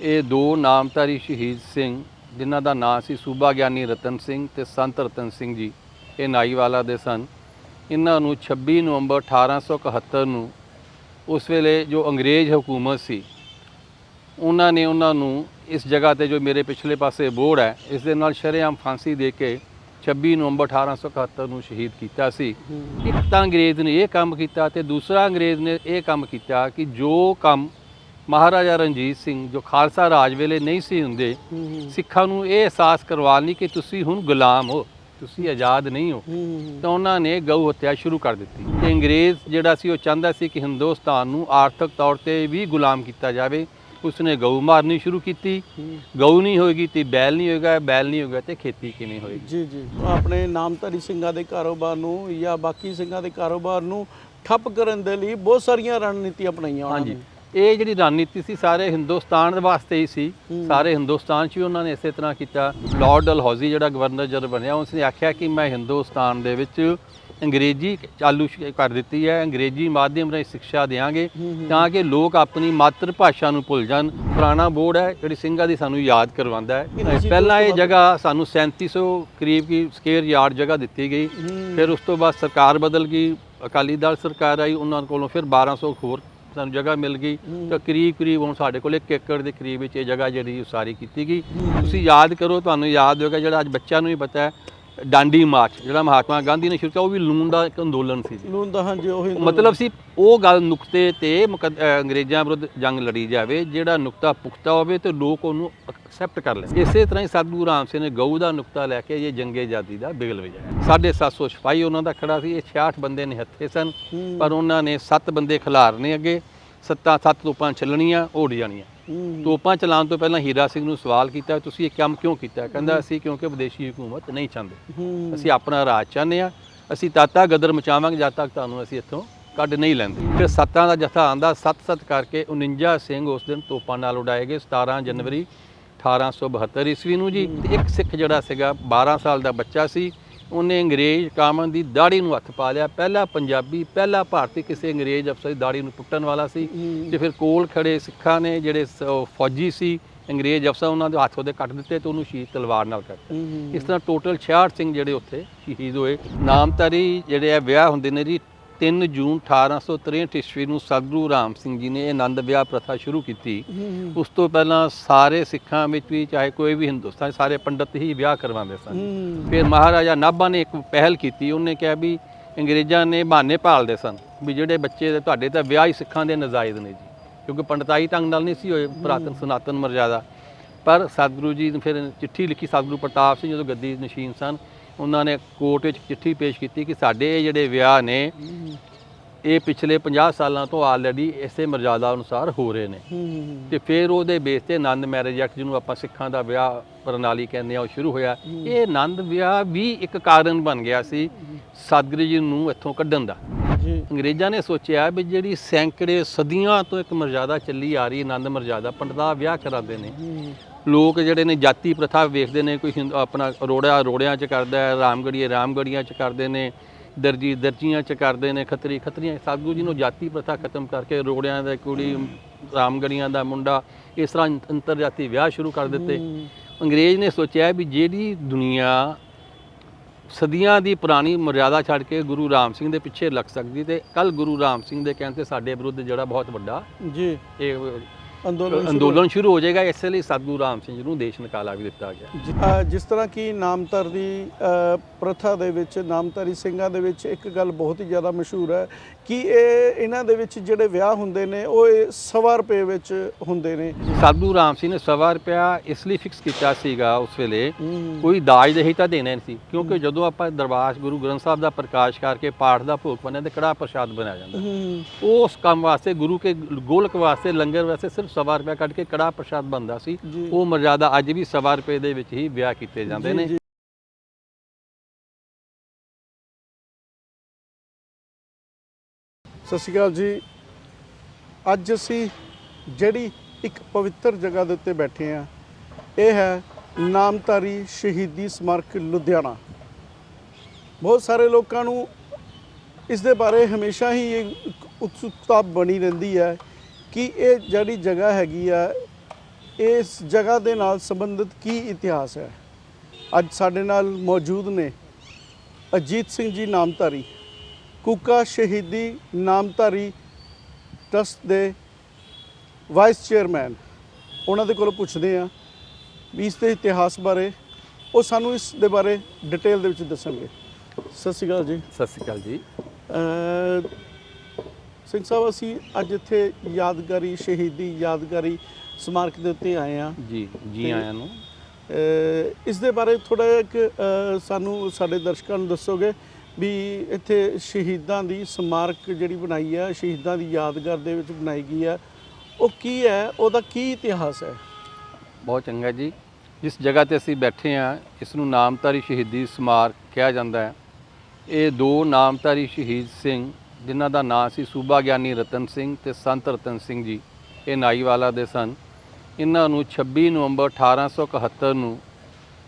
ਇਹ ਦੋ ਨਾਮਧਾਰੀ ਸ਼ਹੀਦ ਸਿੰਘ, ਜਿਨ੍ਹਾਂ ਦਾ ਨਾਂ ਸੀ ਸੂਬਾ ਗਿਆਨੀ ਰਤਨ ਸਿੰਘ ਤੇ ਸੰਤ ਰਤਨ ਸਿੰਘ ਜੀ, ਇਹ ਨਾਈਵਾਲਾ ਦੇ ਸਨ। ਇਹਨਾਂ ਨੂੰ 26 ਨਵੰਬਰ 1871 ਨੂੰ ਉਸ ਵੇਲੇ ਜੋ ਅੰਗਰੇਜ਼ ਹਕੂਮਤ ਸੀ, ਉਹਨਾਂ ਨੇ ਉਹਨਾਂ ਨੂੰ ਇਸ ਜਗ੍ਹਾ ਤੇ ਜੋ ਮੇਰੇ ਪਿਛਲੇ ਪਾਸੇ ਬੋਰਡ ਹੈ, ਇਸ ਦੇ ਨਾਲ ਸ਼ਰੇਆਮ ਫਾਂਸੀ ਦੇ ਕੇ 26 ਨਵੰਬਰ 1871 ਨੂੰ ਸ਼ਹੀਦ ਕੀਤਾ ਸੀ। ਇੱਕ ਤਾਂ ਅੰਗਰੇਜ਼ ਨੇ ਇਹ ਕੰਮ ਕੀਤਾ ਤੇ ਦੂਸਰਾ ਅੰਗਰੇਜ਼ ਨੇ ਇਹ ਕੰਮ ਕੀਤਾ ਕਿ ਜੋ ਕੰਮ ਮਹਾਰਾਜਾ ਰਣਜੀਤ ਸਿੰਘ ਜੋ ਖਾਲਸਾ ਰਾਜ ਵੇਲੇ ਨਹੀਂ ਸੀ ਹੁੰਦੇ ਸਿੱਖਾਂ ਨੂੰ ਇਹ ਅਹਿਸਾਸ ਕਰਵਾਉਣੀ ਕਿ ਤੁਸੀਂ ਹੁਣ ਗੁਲਾਮ ਹੋ ਤੁਸੀਂ ਆਜ਼ਾਦ ਨਹੀਂ ਹੋ। ਤਾਂ ਉਹਨਾਂ ਨੇ ਗਊ ਹੱਤਿਆ ਸ਼ੁਰੂ ਕਰ ਦਿੱਤੀ। ਤੇ ਅੰਗਰੇਜ਼ ਜਿਹੜਾ ਸੀ ਉਹ ਚਾਹੁੰਦਾ ਸੀ ਕਿ ਹਿੰਦੁਸਤਾਨ ਨੂੰ ਆਰਥਿਕ ਤੌਰ ਤੇ ਵੀ ਗੁਲਾਮ ਕੀਤਾ ਜਾਵੇ। ਉਸਨੇ ਗਊ ਮਾਰਨੀ ਸ਼ੁਰੂ ਕੀਤੀ। ਗਊ ਨਹੀਂ ਹੋਏਗੀ ਤੇ ਬੈਲ ਨਹੀਂ ਹੋਏਗਾ ਬੈਲ ਨਹੀਂ ਹੋਏਗਾ ਤੇ ਖੇਤੀ ਕਿਵੇਂ ਹੋਏਗੀ? ਜੀ ਜੀ। ਆਪਣੇ ਨਾਮਧਾਰੀ ਸਿੰਘਾਂ ਦੇ ਕਾਰੋਬਾਰ ਨੂੰ ਜਾਂ ਬਾਕੀ ਸਿੰਘਾਂ ਦੇ ਕਾਰੋਬਾਰ ਨੂੰ ਠੱਪ ਕਰਨ ਦੇ ਲਈ ਬਹੁਤ ਸਾਰੀਆਂ ਰਣਨੀਤੀਆਂ ਅਪਣਾਈਆਂ ਉਹਨਾਂ ਨੇ। ਇਹ ਜਿਹੜੀ ਰਣਨੀਤੀ ਸੀ ਸਾਰੇ ਹਿੰਦੁਸਤਾਨ ਦੇ ਵਾਸਤੇ ਹੀ ਸੀ। ਸਾਰੇ ਹਿੰਦੁਸਤਾਨ 'ਚ ਵੀ ਉਹਨਾਂ ਨੇ ਇਸੇ ਤਰ੍ਹਾਂ ਕੀਤਾ। ਲਾਰਡ ਡਲਹੌਜ਼ੀ ਜਿਹੜਾ ਗਵਰਨਰ ਜਨਰਲ ਬਣਿਆ ਉਸਨੇ ਆਖਿਆ ਕਿ ਮੈਂ ਹਿੰਦੁਸਤਾਨ ਦੇ ਵਿੱਚ ਅੰਗਰੇਜ਼ੀ ਚਾਲੂ ਕਰ ਦਿੱਤੀ ਹੈ ਅੰਗਰੇਜ਼ੀ ਮਾਧਿਅਮ ਰਾਹੀਂ ਸਿੱਖਿਆ ਦੇਵਾਂਗੇ ਤਾਂ ਕਿ ਲੋਕ ਆਪਣੀ ਮਾਤਰ ਭਾਸ਼ਾ ਨੂੰ ਭੁੱਲ ਜਾਣ। ਪੁਰਾਣਾ ਬੋਰਡ ਹੈ ਜਿਹੜੀ ਸਿੰਘਾਂ ਦੀ ਸਾਨੂੰ ਯਾਦ ਕਰਵਾਉਂਦਾ ਹੈ। ਪਹਿਲਾਂ ਇਹ ਜਗ੍ਹਾ ਸਾਨੂੰ 3700 ਕਰੀਬ ਕੀ ਸਕੁਅਰ ਯਾਰਡ ਜਗ੍ਹਾ ਦਿੱਤੀ ਗਈ। ਫਿਰ ਉਸ ਤੋਂ ਬਾਅਦ ਸਰਕਾਰ ਬਦਲ ਗਈ ਅਕਾਲੀ ਦਲ ਸਰਕਾਰ ਆਈ ਉਹਨਾਂ ਕੋਲੋਂ ਫਿਰ 1200 ਹੋਰ ਸਾਨੂੰ ਜਗ੍ਹਾ ਮਿਲ ਗਈ। ਤਾਂ ਕਰੀਬ ਕਰੀਬ ਹੁਣ ਸਾਡੇ ਕੋਲ 1 ਏਕੜ ਦੇ ਕਰੀਬ ਵਿੱਚ ਇਹ ਜਗ੍ਹਾ ਜਿਹੜੀ ਉਸਾਰੀ ਕੀਤੀ ਗਈ। ਤੁਸੀਂ ਯਾਦ ਕਰੋ ਤੁਹਾਨੂੰ ਯਾਦ ਹੋਵੇਗਾ ਜਿਹੜਾ ਅੱਜ ਬੱਚਿਆਂ ਨੂੰ ਵੀ ਪਤਾ ਹੈ ਡਾਂਡੀ ਮਾਰਚ ਜਿਹੜਾ ਮਹਾਤਮਾ ਗਾਂਧੀ ਨੇ ਸ਼ੁਰੂ ਕੀਤਾ ਉਹ ਵੀ ਲੂਣ ਦਾ ਇੱਕ ਅੰਦੋਲਨ ਸੀ ਜੀ। ਲੂਣ ਦਾ ਹਾਂਜੀ ਉਹੀ ਮਤਲਬ ਸੀ ਉਹ ਗੱਲ ਨੁਕਤੇ ਤੇ ਮੁਕੱਦ- ਅਹ ਅੰਗਰੇਜ਼ਾਂ ਵਿਰੁੱਧ ਜੰਗ ਲੜੀ ਜਾਵੇ ਜਿਹੜਾ ਨੁਕਤਾ ਪੁਖਤਾ ਹੋਵੇ ਤੇ ਲੋਕ ਉਹਨੂੰ ਐਕਸੈਪਟ ਕਰ ਲੈਣ। ਇਸੇ ਤਰ੍ਹਾਂ ਹੀ ਸਤਿਗੁਰੂ ਰਾਮ ਸਿੰਘ ਨੇ ਗਊ ਦਾ ਨੁਕਤਾ ਲੈ ਕੇ ਇਹ ਜੰਗੇ ਆਜ਼ਾਦੀ ਦਾ ਬਿਗਲ ਵਜਾਇਆ। 750 ਸਿਪਾਹੀ ਉਹਨਾਂ ਦਾ ਖੜਾ ਸੀ ਇਹ 66 ਬੰਦੇ ਨਿਹੱਥੇ ਸਨ ਪਰ ਉਹਨਾਂ ਨੇ 7 ਬੰਦੇ ਖਿਲਾਰਨੇ ਅੱਗੇ ਸੱਤਾਂ ਸੱਤ ਤੋਪਾਂ ਚੱਲਣੀਆਂ ਉਹ ਉੱਡ ਜਾਣੀਆਂ। ਤੋਪਾਂ ਚਲਾਉਣ ਤੋਂ ਪਹਿਲਾਂ ਹੀਰਾ ਸਿੰਘ ਨੂੰ ਸਵਾਲ ਕੀਤਾ ਤੁਸੀਂ ਇਹ ਕੰਮ ਕਿਉਂ ਕੀਤਾ? ਕਹਿੰਦਾ ਅਸੀਂ ਕਿਉਂਕਿ ਵਿਦੇਸ਼ੀ ਹਕੂਮਤ ਨਹੀਂ ਚਾਹੁੰਦੇ। ਅਸੀਂ ਆਪਣਾ ਰਾਜ ਚਾਹੁੰਦੇ ਆ ਅਸੀਂ ਤਾਤਾ ਗਦਰ ਮਚਾਵਾਂਗੇ ਜਦ ਤੱਕ ਤੁਹਾਨੂੰ ਅਸੀਂ ਇੱਥੋਂ ਕੱਢ ਨਹੀਂ ਲੈਂਦੇ। ਫਿਰ ਸੱਤਾਂ ਦਾ ਜਥਾ ਆਂਦਾ ਸੱਤ-ਸੱਤ ਕਰਕੇ 49 ਸਿੰਘ ਉਸ ਦਿਨ ਤੋਪਾਂ ਨਾਲ ਉਡਾਏ ਗਏ 17 ਜਨਵਰੀ 1872 ਈਸਵੀ ਨੂੰ ਜੀ। ਇੱਕ ਸਿੱਖ ਜਿਹੜਾ ਸੀਗਾ 12 ਸਾਲ ਦਾ ਬੱਚਾ ਸੀ। ਉਹਨੇ ਅੰਗਰੇਜ਼ ਕਾਮਨ ਦੀ ਦਾੜੀ ਨੂੰ ਹੱਥ ਪਾ ਲਿਆ। ਪਹਿਲਾ ਪੰਜਾਬੀ ਪਹਿਲਾ ਭਾਰਤੀ ਕਿਸੇ ਅੰਗਰੇਜ਼ ਅਫਸਰ ਦੀ ਦਾੜੀ ਨੂੰ ਪੁੱਟਣ ਵਾਲਾ ਸੀ ਤੇ ਫਿਰ ਕੋਲ ਖੜੇ ਸਿੱਖਾਂ ਨੇ ਜਿਹੜੇ ਫੌਜੀ ਸੀ ਅੰਗਰੇਜ਼ ਅਫਸਰ ਉਹਨਾਂ ਦੇ ਹੱਥ ਉਹਦੇ ਕੱਟ ਦਿੱਤੇ ਤੇ ਉਹਨੂੰ ਸ਼ਹੀਦ ਤਲਵਾਰ ਨਾਲ ਹੂੰ। ਇਸ ਤਰ੍ਹਾਂ ਟੋਟਲ 66 ਸਿੰਘ ਜਿਹੜੇ ਉੱਥੇ ਸ਼ਹੀਦ ਹੋਏ। ਨਾਮਧਾਰੀ ਜਿਹੜੇ ਆ ਵਿਆਹ ਹੁੰਦੇ ਨੇ ਜੀ 3 ਜੂਨ 1863 ਈਸਵੀ ਨੂੰ ਸਤਿਗੁਰੂ ਰਾਮ ਸਿੰਘ ਜੀ ਨੇ ਆਨੰਦ ਵਿਆਹ ਪ੍ਰਥਾ ਸ਼ੁਰੂ ਕੀਤੀ। ਉਸ ਤੋਂ ਪਹਿਲਾਂ ਸਾਰੇ ਸਿੱਖਾਂ ਵਿੱਚ ਵੀ ਚਾਹੇ ਕੋਈ ਵੀ ਹਿੰਦੁਸਤਾਨ ਸਾਰੇ ਪੰਡਤ ਹੀ ਵਿਆਹ ਕਰਵਾਉਂਦੇ ਸਨ। ਫਿਰ ਮਹਾਰਾਜਾ ਨਾਭਾ ਨੇ ਇੱਕ ਪਹਿਲ ਕੀਤੀ। ਉਹਨੇ ਕਿਹਾ ਵੀ ਅੰਗਰੇਜ਼ਾਂ ਨੇ ਬਹਾਨੇ ਭਾਲਦੇ ਸਨ ਵੀ ਜਿਹੜੇ ਬੱਚੇ ਤੁਹਾਡੇ ਤਾਂ ਵਿਆਹ ਹੀ ਸਿੱਖਾਂ ਦੇ ਨਜਾਇਜ਼ ਨੇ ਜੀ ਕਿਉਂਕਿ ਪੰਡਤਾਈ ਢੰਗ ਨਾਲ ਨਹੀਂ ਸੀ ਹੋਏ ਪੁਰਾਤਨ ਸਨਾਤਨ ਮਰਜ਼ਾਦਾ। ਪਰ ਸਤਿਗੁਰੂ ਜੀ ਨੇ ਫਿਰ ਚਿੱਠੀ ਲਿਖੀ ਸਤਿਗੁਰੂ ਪ੍ਰਤਾਪ ਸਿੰਘ ਜਦੋਂ ਗੱਦੀ ਨਸ਼ੀਨ ਸਨ ਉਹਨਾਂ ਨੇ ਕੋਰਟ ਵਿੱਚ ਚਿੱਠੀ ਪੇਸ਼ ਕੀਤੀ ਕਿ ਸਾਡੇ ਜਿਹੜੇ ਵਿਆਹ ਨੇ ਇਹ ਪਿਛਲੇ 50 ਸਾਲਾਂ ਤੋਂ ਆਲਰੇਡੀ ਇਸੇ ਮਰਜ਼ਾਦਾ ਅਨੁਸਾਰ ਹੋ ਰਹੇ ਨੇ। ਤੇ ਫਿਰ ਉਹਦੇ ਬੇਸ ਤੇ ਆਨੰਦ ਮੈਰਿਜ ਐਕਟ ਜਿਹਨੂੰ ਆਪਾਂ ਸਿੱਖਾਂ ਦਾ ਵਿਆਹ ਪ੍ਰਣਾਲੀ ਕਹਿੰਦੇ ਆ ਉਹ ਸ਼ੁਰੂ ਹੋਇਆ। ਇਹ ਆਨੰਦ ਵਿਆਹ ਵੀ ਇੱਕ ਕਾਰਨ ਬਣ ਗਿਆ ਸੀ ਸਤਿਗੁਰੂ ਜੀ ਨੂੰ ਇੱਥੋਂ ਕੱਢਣ ਦਾ। ਅੰਗਰੇਜ਼ਾਂ ਨੇ ਸੋਚਿਆ ਵੀ ਜਿਹੜੀ ਸੈਂਕੜੇ ਸਦੀਆਂ ਤੋਂ ਇੱਕ ਮਰਜ਼ਾਦਾ ਚੱਲੀ ਆ ਰਹੀ ਆਨੰਦ ਮਰਜ਼ਾਦਾ ਪੰਡਤਾਂ ਵਿਆਹ ਕਰਾਉਂਦੇ ਨੇ। ਲੋਕ ਜਿਹੜੇ ਨੇ ਜਾਤੀ ਪ੍ਰਥਾ ਵੇਖਦੇ ਨੇ ਕੋਈ ਆਪਣਾ ਰੋੜਾ ਰੋੜਿਆਂ 'ਚ ਕਰਦਾ ਹੈ ਰਾਮਗੜੀਏ ਰਾਮਗੜੀਆਂ 'ਚ ਕਰਦੇ ਨੇ ਦਰਜੀ ਦਰਜੀਆਂ 'ਚ ਕਰਦੇ ਨੇ ਖੱਤਰੀ ਖੱਤਰੀਆਂ ਸਤਿਗੁਰੂ ਜੀ ਨੂੰ ਜਾਤੀ ਪ੍ਰਥਾ ਖਤਮ ਕਰਕੇ ਰੋੜਿਆਂ ਦਾ ਕੁੜੀ ਰਾਮਗੜੀਆਂ ਦਾ ਮੁੰਡਾ ਇਸ ਤਰ੍ਹਾਂ ਅੰਤਰ ਜਾਤੀ ਵਿਆਹ ਸ਼ੁਰੂ ਕਰ ਦਿੱਤੇ। ਅੰਗਰੇਜ਼ ਨੇ ਸੋਚਿਆ ਵੀ ਜਿਹੜੀ ਦੁਨੀਆ ਸਦੀਆਂ ਦੀ ਪੁਰਾਣੀ ਮਰਿਆਦਾ ਛੱਡ ਕੇ ਗੁਰੂ ਰਾਮ ਸਿੰਘ ਦੇ ਪਿੱਛੇ ਲੱਗ ਸਕਦੀ ਤੇ ਕੱਲ ਗੁਰੂ ਰਾਮ ਸਿੰਘ ਦੇ ਕਹਿਣ ਤੇ ਸਾਡੇ ਵਿਰੁੱਧ ਜਿਹੜਾ ਬਹੁਤ ਵੱਡਾ ਜੀ। ਇਹ ਅੰਦੋਲਨ ਅੰਦੋਲਨ ਸ਼ੁਰੂ ਹੋ ਜਾਏਗਾ ਇਸੇ ਲਈ ਸਤਿਗੁਰੂ ਰਾਮ ਸਿੰਘ ਜੀ ਨੂੰ ਦੇਸ਼ ਨਿਕਾਲਾ ਵੀ ਦਿੱਤਾ ਗਿਆ। ਜਿਸ ਤਰ੍ਹਾਂ ਕਿ ਨਾਮਧਰ ਦੀ ਪ੍ਰਥਾ ਦੇ ਵਿੱਚ ਨਾਮਧਾਰੀ ਸਿੰਘਾਂ ਦੇ ਵਿੱਚ ਇੱਕ ਗੱਲ ਬਹੁਤ ਹੀ ਜ਼ਿਆਦਾ ਮਸ਼ਹੂਰ ਹੈ ਕਿ ਇਹ ਇਹਨਾਂ ਦੇ ਵਿੱਚ ਜਿਹੜੇ ਵਿਆਹ ਹੁੰਦੇ ਨੇ ਉਹ ਸਵਾ ਰੁਪਏ ਵਿੱਚ ਹੁੰਦੇ ਨੇ। ਸਤਿਗੁਰੂ ਰਾਮ ਸਿੰਘ ਨੇ ਸਵਾ ਰੁਪਇਆ ਇਸ ਲਈ ਫਿਕਸ ਕੀਤਾ ਸੀਗਾ ਉਸ ਵੇਲੇ। ਕੋਈ ਦਾਜ ਦੇ ਹੀ ਤਾਂ ਦੇਣਾ ਨਹੀਂ ਸੀ ਕਿਉਂਕਿ ਜਦੋਂ ਆਪਾਂ ਦਰਬਾਰ ਗੁਰੂ ਗ੍ਰੰਥ ਸਾਹਿਬ ਦਾ ਪ੍ਰਕਾਸ਼ ਕਰਕੇ ਪਾਠ ਦਾ ਭੋਗ ਹਾਂ ਤੇ ਕੜਾ ਪ੍ਰਸ਼ਾਦ ਬਣਾਇਆ ਜਾਂਦਾ। ਉਸ ਕੰਮ ਵਾਸਤੇ ਗੁਰੂ ਕੇ ਗੋਲਕ ਵਾਸਤੇ ਲੰਗਰ ਵਾਸਤੇ ਸਿਰਫ ਸਵਾ ਰੁਪਇਆ ਕੱਢ ਕੇ ਕੜਾ ਪ੍ਰਸ਼ਾਦ ਬਣਦਾ ਸੀ। ਉਹ ਮਰਜ਼ਾਦਾ ਅੱਜ ਵੀ ਸਵਾ ਰੁਪਏ ਦੇ ਵਿੱਚ ਹੀ ਵਿਆਹ ਕੀਤੇ ਜਾਂਦੇ ਨੇ। ਸਤਿ ਸ਼੍ਰੀ ਅਕਾਲ ਜੀ ਅੱਜ ਅਸੀਂ ਜਿਹੜੀ ਇੱਕ ਪਵਿੱਤਰ ਜਗ੍ਹਾ ਦੇ ਉੱਤੇ ਬੈਠੇ ਆ ਇਹ ਹੈ ਨਾਮਧਾਰੀ ਸ਼ਹੀਦੀ ਸਮਾਰਕ ਲੁਧਿਆਣਾ ਬਹੁਤ ਸਾਰੇ ਲੋਕਾਂ ਨੂੰ ਇਸ ਦੇ ਬਾਰੇ ਹਮੇਸ਼ਾ ਹੀ ਇੱਕ ਉਤਸੁਕਤਾ ਬਣੀ ਰਹਿੰਦੀ ਹੈ ਕਿ ਇਹ ਜਿਹੜੀ ਜਗ੍ਹਾ ਹੈਗੀ ਆ ਇਸ ਜਗ੍ਹਾ ਦੇ ਨਾਲ ਸੰਬੰਧਿਤ ਕੀ ਇਤਿਹਾਸ ਹੈ? ਅੱਜ ਸਾਡੇ ਨਾਲ ਮੌਜੂਦ ਨੇ ਅਜੀਤ ਸਿੰਘ ਜੀ ਨਾਮਧਾਰੀ ਕੂਕਾ ਸ਼ਹੀਦੀ ਨਾਮਧਾਰੀ ਟਰਸਟ ਦੇ ਵਾਈਸ ਚੇਅਰਮੈਨ। ਉਹਨਾਂ ਦੇ ਕੋਲੋਂ ਪੁੱਛਦੇ ਆ ਵੀ ਇਸ ਦੇ ਇਤਿਹਾਸ ਬਾਰੇ ਉਹ ਸਾਨੂੰ ਇਸ ਦੇ ਬਾਰੇ ਡਿਟੇਲ ਦੇ ਵਿੱਚ ਦੱਸਣਗੇ। ਸਤਿ ਸ਼੍ਰੀ ਅਕਾਲ ਜੀ। ਸਤਿ ਸ਼੍ਰੀ ਅਕਾਲ ਜੀ। ਸਿੰਘ ਸਾਹਿਬ ਅਸੀਂ ਅੱਜ ਇੱਥੇ ਯਾਦਗਾਰੀ ਸ਼ਹੀਦੀ ਯਾਦਗਾਰੀ ਸਮਾਰਕ ਦੇ ਉੱਤੇ ਆਏ ਆ ਜੀ ਜੀ ਆਇਆਂ ਨੂੰ। ਇਸ ਦੇ ਬਾਰੇ ਥੋੜਾ ਜਿਹਾ ਇੱਕ ਸਾਨੂੰ ਸਾਡੇ ਦਰਸ਼ਕਾਂ ਨੂੰ ਦੱਸੋਗੇ ਵੀ ਇੱਥੇ ਸ਼ਹੀਦਾਂ ਦੀ ਸਮਾਰਕ ਜਿਹੜੀ ਬਣਾਈ ਹੈ ਸ਼ਹੀਦਾਂ ਦੀ ਯਾਦਗਾਰ ਦੇ ਵਿੱਚ ਬਣਾਈ ਗਈ ਹੈ। ਉਹ ਕੀ ਹੈ? ਉਹਦਾ ਕੀ ਇਤਿਹਾਸ ਹੈ? ਬਹੁਤ ਚੰਗਾ ਜੀ। ਜਿਸ ਜਗ੍ਹਾ ਤੇ ਅਸੀਂ ਬੈਠੇ ਆ ਇਸ ਨੂੰ ਨਾਮਧਾਰੀ ਸ਼ਹੀਦੀ ਸਮਾਰਕ ਕਿਹਾ ਜਾਂਦਾ ਹੈ। ਇਹ ਦੋ ਨਾਮਧਾਰੀ ਸ਼ਹੀਦ ਸਿੰਘ ਜਿਨ੍ਹਾਂ ਦਾ ਨਾਂ ਸੀ ਸੂਬਾ ਗਿਆਨੀ ਰਤਨ ਸਿੰਘ ਤੇ ਸੰਤ ਰਤਨ ਸਿੰਘ ਜੀ। ਇਹ ਨਾਈਵਾਲਾ ਦੇ ਸਨ। ਇਹਨਾਂ ਨੂੰ 26 ਨਵੰਬਰ 1871 ਨੂੰ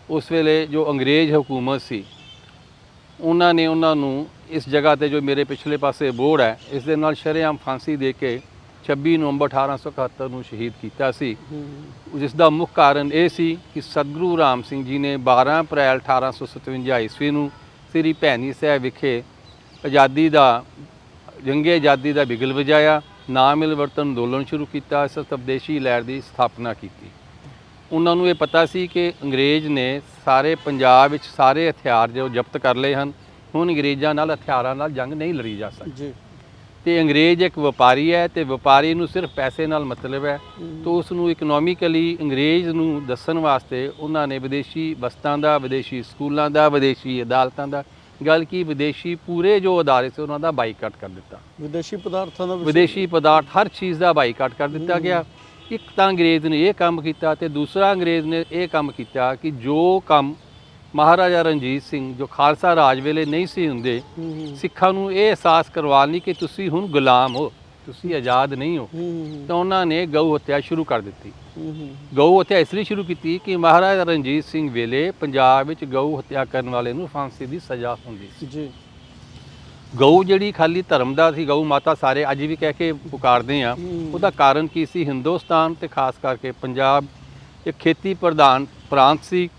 ਉਸ ਵੇਲੇ ਜੋ ਅੰਗਰੇਜ਼ ਹਕੂਮਤ ਸੀ ਉਹਨਾਂ ਨੇ ਉਹਨਾਂ ਨੂੰ ਇਸ ਜਗ੍ਹਾ ਤੇ ਜੋ ਮੇਰੇ ਪਿਛਲੇ ਪਾਸੇ ਬੋਰਡ ਹੈ ਇਸ ਦੇ ਨਾਲ ਸ਼ਰੇਆਮ ਫਾਂਸੀ ਦੇ ਕੇ 26 ਨਵੰਬਰ 1871 ਨੂੰ ਸ਼ਹੀਦ ਕੀਤਾ ਸੀ। ਜਿਸ ਦਾ ਮੁੱਖ ਕਾਰਨ ਇਹ ਸੀ ਕਿ ਸਤਿਗੁਰੂ ਰਾਮ ਸਿੰਘ ਜੀ ਨੇ 12 ਅਪ੍ਰੈਲ 1857 ਈਸਵੀ ਨੂੰ ਸ੍ਰੀ ਭੈਣੀ ਸਾਹਿਬ ਵਿਖੇ ਆਜ਼ਾਦੀ ਦਾ ਜੰਗੇ ਆਜ਼ਾਦੀ ਦਾ ਬਿਗਲ ਵਜਾਇਆ ਨਾ ਮਿਲਵਰਤਨ ਅੰਦੋਲਨ ਸ਼ੁਰੂ ਕੀਤਾ ਸਤਬਦੇਸ਼ੀ ਲਹਿਰ ਦੀ ਸਥਾਪਨਾ ਕੀਤੀ। ਉਹਨਾਂ ਨੂੰ ਇਹ ਪਤਾ ਸੀ ਕਿ ਅੰਗਰੇਜ਼ ਨੇ ਸਾਰੇ ਪੰਜਾਬ ਵਿੱਚ ਸਾਰੇ ਹਥਿਆਰ ਜੋ ਜ਼ਬਤ ਕਰ ਲਏ ਹਨ ਹੁਣ ਅੰਗਰੇਜ਼ਾਂ ਨਾਲ ਹਥਿਆਰਾਂ ਨਾਲ ਜੰਗ ਨਹੀਂ ਲੜੀ ਜਾ ਸਕਦੀ। ਜੀ। ਤੇ ਅੰਗਰੇਜ਼ ਇੱਕ ਵਪਾਰੀ ਹੈ ਤੇ ਵਪਾਰੀ ਨੂੰ ਸਿਰਫ ਪੈਸੇ ਨਾਲ ਮਤਲਬ ਹੈ। ਤੋ ਉਸ ਨੂੰ ਇਕਨੋਮਿਕਲੀ ਅੰਗਰੇਜ਼ ਨੂੰ ਦੱਸਣ ਵਾਸਤੇ ਉਹਨਾਂ ਨੇ ਵਿਦੇਸ਼ੀ ਵਸਤਾਂ ਦਾ ਵਿਦੇਸ਼ੀ ਸਕੂਲਾਂ ਦਾ ਵਿਦੇਸ਼ੀ ਅਦਾਲਤਾਂ ਦਾ ਗੱਲ ਕੀ ਵਿਦੇਸ਼ੀ ਪੂਰੇ ਜੋ ਅਦਾਰੇ ਸੀ ਉਹਨਾਂ ਦਾ ਬਾਈਕਾਟ ਕਰ ਦਿੱਤਾ। ਵਿਦੇਸ਼ੀ ਪਦਾਰਥਾਂ ਦਾ ਵਿਦੇਸ਼ੀ ਪਦਾਰਥ ਹਰ ਚੀਜ਼ ਦਾ ਬਾਈਕਾਟ ਕਰ ਦਿੱਤਾ ਗਿਆ। ਇੱਕ ਤਾਂ ਅੰਗਰੇਜ਼ ਨੇ ਇਹ ਕੰਮ ਕੀਤਾ ਤੇ ਦੂਸਰਾ ਅੰਗਰੇਜ਼ ਨੇ ਇਹ ਕੰਮ ਕੀਤਾ ਕਿ ਜੋ ਕੰਮ ਮਹਾਰਾਜਾ ਰਣਜੀਤ ਸਿੰਘ ਜੋ ਖਾਲਸਾ ਰਾਜ ਵੇਲੇ ਨਹੀਂ ਸੀ ਹੁੰਦੇ ਸਿੱਖਾਂ ਨੂੰ ਇਹ ਅਹਿਸਾਸ ਕਰਵਾਉਣੀ ਕਿ ਤੁਸੀਂ ਹੁਣ ਗੁਲਾਮ ਹੋ। ਤੁਸੀਂ ਆਜ਼ਾਦ ਨਹੀਂ ਹੋ ਤਾਂ ਉਹਨਾਂ ਨੇ ਗਊ ਹੱਤਿਆ ਸ਼ੁਰੂ ਕਰ ਦਿੱਤੀ। ਗਊ ਹੱਤਿਆ ਇਸ ਲਈ ਸ਼ੁਰੂ ਕੀਤੀ ਕਿ ਮਹਾਰਾਜਾ ਰਣਜੀਤ ਸਿੰਘ ਵੇਲੇ ਪੰਜਾਬ ਵਿੱਚ ਗਊ ਹੱਤਿਆ ਕਰਨ ਵਾਲੇ ਨੂੰ ਫਾਂਸੀ ਦੀ ਸਜ਼ਾ ਹੁੰਦੀ ਸੀ। ਜੀ। ਗਊ ਜਿਹੜੀ ਖਾਲੀ ਧਰਮ ਦਾ ਸੀ ਗਊ ਮਾਤਾ ਸਾਰੇ ਅੱਜ ਵੀ ਕਹਿ ਕੇ ਪੁਕਾਰਦੇ ਆ। ਉਹਦਾ ਕਾਰਨ ਕੀ ਸੀ? ਹਿੰਦੁਸਤਾਨ ਤੇ ਖਾਸ ਕਰਕੇ ਪੰਜਾਬ ਇੱਕ ਖੇਤੀ ਪ੍ਰਧਾਨ ਪ੍ਰਾਂਤ ਸੀ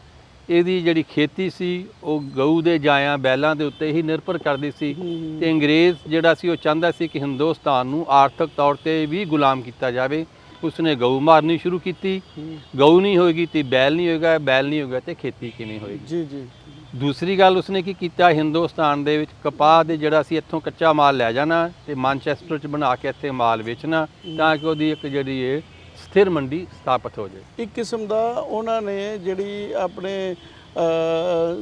ਇਹਦੀ ਜਿਹੜੀ ਖੇਤੀ ਸੀ ਉਹ ਗਊ ਦੇ ਜਾਇਆਂ ਬੈਲਾਂ ਦੇ ਉੱਤੇ ਹੀ ਨਿਰਭਰ ਕਰਦੀ ਸੀ। ਤੇ ਅੰਗਰੇਜ਼ ਜਿਹੜਾ ਸੀ ਉਹ ਚਾਹੁੰਦਾ ਸੀ ਕਿ ਹਿੰਦੁਸਤਾਨ ਨੂੰ ਆਰਥਿਕ ਤੌਰ ਤੇ ਵੀ ਗੁਲਾਮ ਕੀਤਾ ਜਾਵੇ। ਉਸਨੇ ਗਊ ਮਾਰਨੀ ਸ਼ੁਰੂ ਕੀਤੀ। ਗਊ ਨਹੀਂ ਹੋਏਗੀ ਤੇ ਬੈਲ ਨਹੀਂ ਹੋਏਗਾ ਬੈਲ ਨਹੀਂ ਹੋਏਗਾ ਤੇ ਖੇਤੀ ਕਿਵੇਂ ਹੋਏਗੀ? ਜੀ ਜੀ। ਦੂਸਰੀ ਗੱਲ ਉਸਨੇ ਕੀ ਕੀਤਾ? ਹਿੰਦੁਸਤਾਨ ਦੇ ਵਿੱਚ ਕਪਾਹ ਦੇ ਜਿਹੜਾ ਸੀ ਇੱਥੋਂ ਕੱਚਾ ਮਾਲ ਲੈ ਜਾਣਾ ਤੇ ਮਾਨਚੈਸਟਰ 'ਚ ਬਣਾ ਕੇ ਇੱਥੇ ਮਾਲ ਵੇਚਣਾ ਤਾਂ ਕਿ ਉਹਦੀ ਇੱਕ ਜਿਹੜੀ ਹੈ ਸਥਿਰ ਮੰਡੀ ਸਥਾਪਿਤ ਹੋ ਜਾਏ। ਇੱਕ ਕਿਸਮ ਦਾ ਉਹਨਾਂ ਨੇ ਜਿਹੜੀ ਆਪਣੇ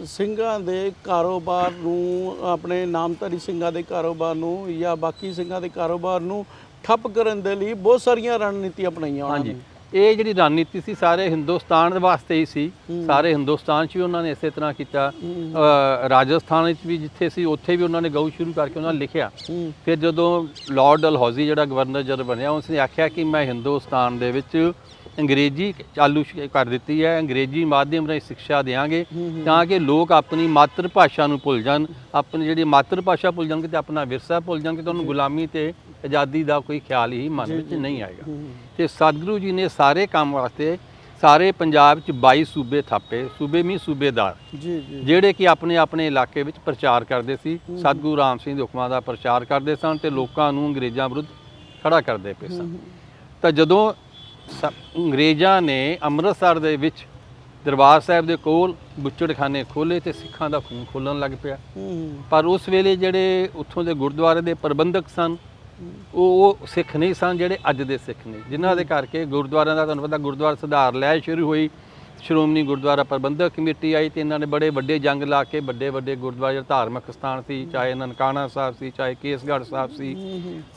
ਸਿੰਘਾਂ ਦੇ ਕਾਰੋਬਾਰ ਨੂੰ ਆਪਣੇ ਨਾਮਧਾਰੀ ਸਿੰਘਾਂ ਦੇ ਕਾਰੋਬਾਰ ਨੂੰ ਜਾਂ ਬਾਕੀ ਸਿੰਘਾਂ ਦੇ ਕਾਰੋਬਾਰ ਨੂੰ ਠੱਪ ਕਰਨ ਦੇ ਲਈ ਬਹੁਤ ਸਾਰੀਆਂ ਰਣਨੀਤੀਆਂ ਅਪਣਾਈਆਂ ਉਹਨਾਂ ਹਾਂਜੀ। ਨੇ। ਇਹ ਜਿਹੜੀ ਰਣਨੀਤੀ ਸੀ ਸਾਰੇ ਹਿੰਦੁਸਤਾਨ ਦੇ ਵਾਸਤੇ ਹੀ ਸੀ। ਸਾਰੇ ਹਿੰਦੁਸਤਾਨ 'ਚ ਵੀ ਉਹਨਾਂ ਨੇ ਇਸੇ ਤਰ੍ਹਾਂ ਕੀਤਾ। ਰਾਜਸਥਾਨ ਵਿੱਚ ਵੀ ਜਿੱਥੇ ਸੀ ਉੱਥੇ ਵੀ ਉਹਨਾਂ ਨੇ ਗਊ ਸ਼ੁਰੂ ਕਰਕੇ ਉਹਨਾਂ ਨੇ ਲਿਖਿਆ। ਫਿਰ ਜਦੋਂ ਲਾਰਡ ਡਲਹੌਜ਼ੀ ਜਿਹੜਾ ਗਵਰਨਰ ਜਨਰਲ ਬਣਿਆ ਉਸਨੇ ਆਖਿਆ ਕਿ ਮੈਂ ਹਿੰਦੁਸਤਾਨ ਦੇ ਵਿੱਚ ਅੰਗਰੇਜ਼ੀ ਚਾਲੂ ਸ਼- ਕਰ ਦਿੱਤੀ ਹੈ ਅੰਗਰੇਜ਼ੀ ਮਾਧਿਅਮ ਰਾਹੀਂ ਸਿੱਖਿਆ ਦੇਵਾਂਗੇ। ਤਾਂ ਕਿ ਲੋਕ ਆਪਣੀ ਮਾਤਰ ਭਾਸ਼ਾ ਨੂੰ ਭੁੱਲ ਜਾਣ। ਆਪਣੀ ਜਿਹੜੀ ਮਾਤਰ ਭਾਸ਼ਾ ਭੁੱਲ ਜਾਣਗੇ ਤੇ ਆਪਣਾ ਵਿਰਸਾ ਭੁੱਲ ਜਾਣਗੇ ਤਾਂ ਉਹਨੂੰ ਗੁਲਾਮੀ ਤੇ ਆਜ਼ਾਦੀ ਦਾ ਕੋਈ ਖਿਆਲ ਹੀ ਮਨ ਵਿੱਚ ਨਹੀਂ ਆਏਗਾ। ਤੇ ਸਤਿਗੁਰੂ ਜੀ ਨੇ ਸਾਰੇ ਕੰਮ ਵਾਸਤੇ ਸਾਰੇ ਪੰਜਾਬ 'ਚ 22 ਸੂਬੇ ਥਾਪੇ ਸੂਬੇ ਮੀ ਸੂਬੇਦਾਰ ਜੀ ਜੀ। ਜਿਹੜੇ ਕਿ ਆਪਣੇ ਆਪਣੇ ਇਲਾਕੇ ਵਿੱਚ ਪ੍ਰਚਾਰ ਕਰਦੇ ਸੀ। ਸਤਿਗੁਰੂ ਰਾਮ ਸਿੰਘ ਦੇ ਹੁਕਮਾਂ ਦਾ ਪ੍ਰਚਾਰ ਕਰਦੇ ਸਨ ਤੇ ਲੋਕਾਂ ਨੂੰ ਅੰਗਰੇਜ਼ਾਂ ਵਿਰੁੱਧ ਖੜਾ ਕਰਦੇ ਪਏ ਸਨ। ਤਾਂ ਜਦੋਂ ਅੰਗਰੇਜ਼ਾਂ ਨੇ ਅੰਮ੍ਰਿਤਸਰ ਦੇ ਵਿੱਚ ਦਰਬਾਰ ਸਾਹਿਬ ਦੇ ਕੋਲ ਬੁੱਚੜਖਾਨੇ ਖੋਲੇ ਤੇ ਸਿੱਖਾਂ ਦਾ ਖੂਨ ਖੋਲਣ ਲੱਗ ਪਿਆ। ਪਰ ਉਸ ਵੇਲੇ ਜਿਹੜੇ ਉੱਥੋਂ ਦੇ ਗੁਰਦੁਆਰੇ ਦੇ ਪ੍ਰਬੰਧਕ ਸਨ ਉਹ ਉਹ ਸਿੱਖ ਨਹੀਂ ਸਨ ਜਿਹੜੇ ਅੱਜ ਦੇ ਸਿੱਖ ਨੇ। ਜਿਨ੍ਹਾਂ ਦੇ ਕਰਕੇ ਗੁਰਦੁਆਰਿਆਂ ਦਾ ਤੁਹਾਨੂੰ ਪਤਾ ਗੁਰਦੁਆਰਾ ਸੁਧਾਰ ਲੈ ਸ਼ੁਰੂ ਹੋਈ। ਸ਼੍ਰੋਮਣੀ ਗੁਰਦੁਆਰਾ ਪ੍ਰਬੰਧਕ ਕਮੇਟੀ ਆਈ ਤੇ ਇਹਨਾਂ ਨੇ ਬੜੇ ਵੱਡੇ ਜੰਗ ਲਾ ਕੇ ਵੱਡੇ ਵੱਡੇ ਗੁਰਦੁਆਰੇ ਧਾਰਮਿਕ ਸਥਾਨ ਸੀ ਚਾਹੇ ਨਨਕਾਣਾ ਸਾਹਿਬ ਸੀ ਚਾਹੇ ਕੇਸਗੜ੍ਹ ਸਾਹਿਬ ਸੀ।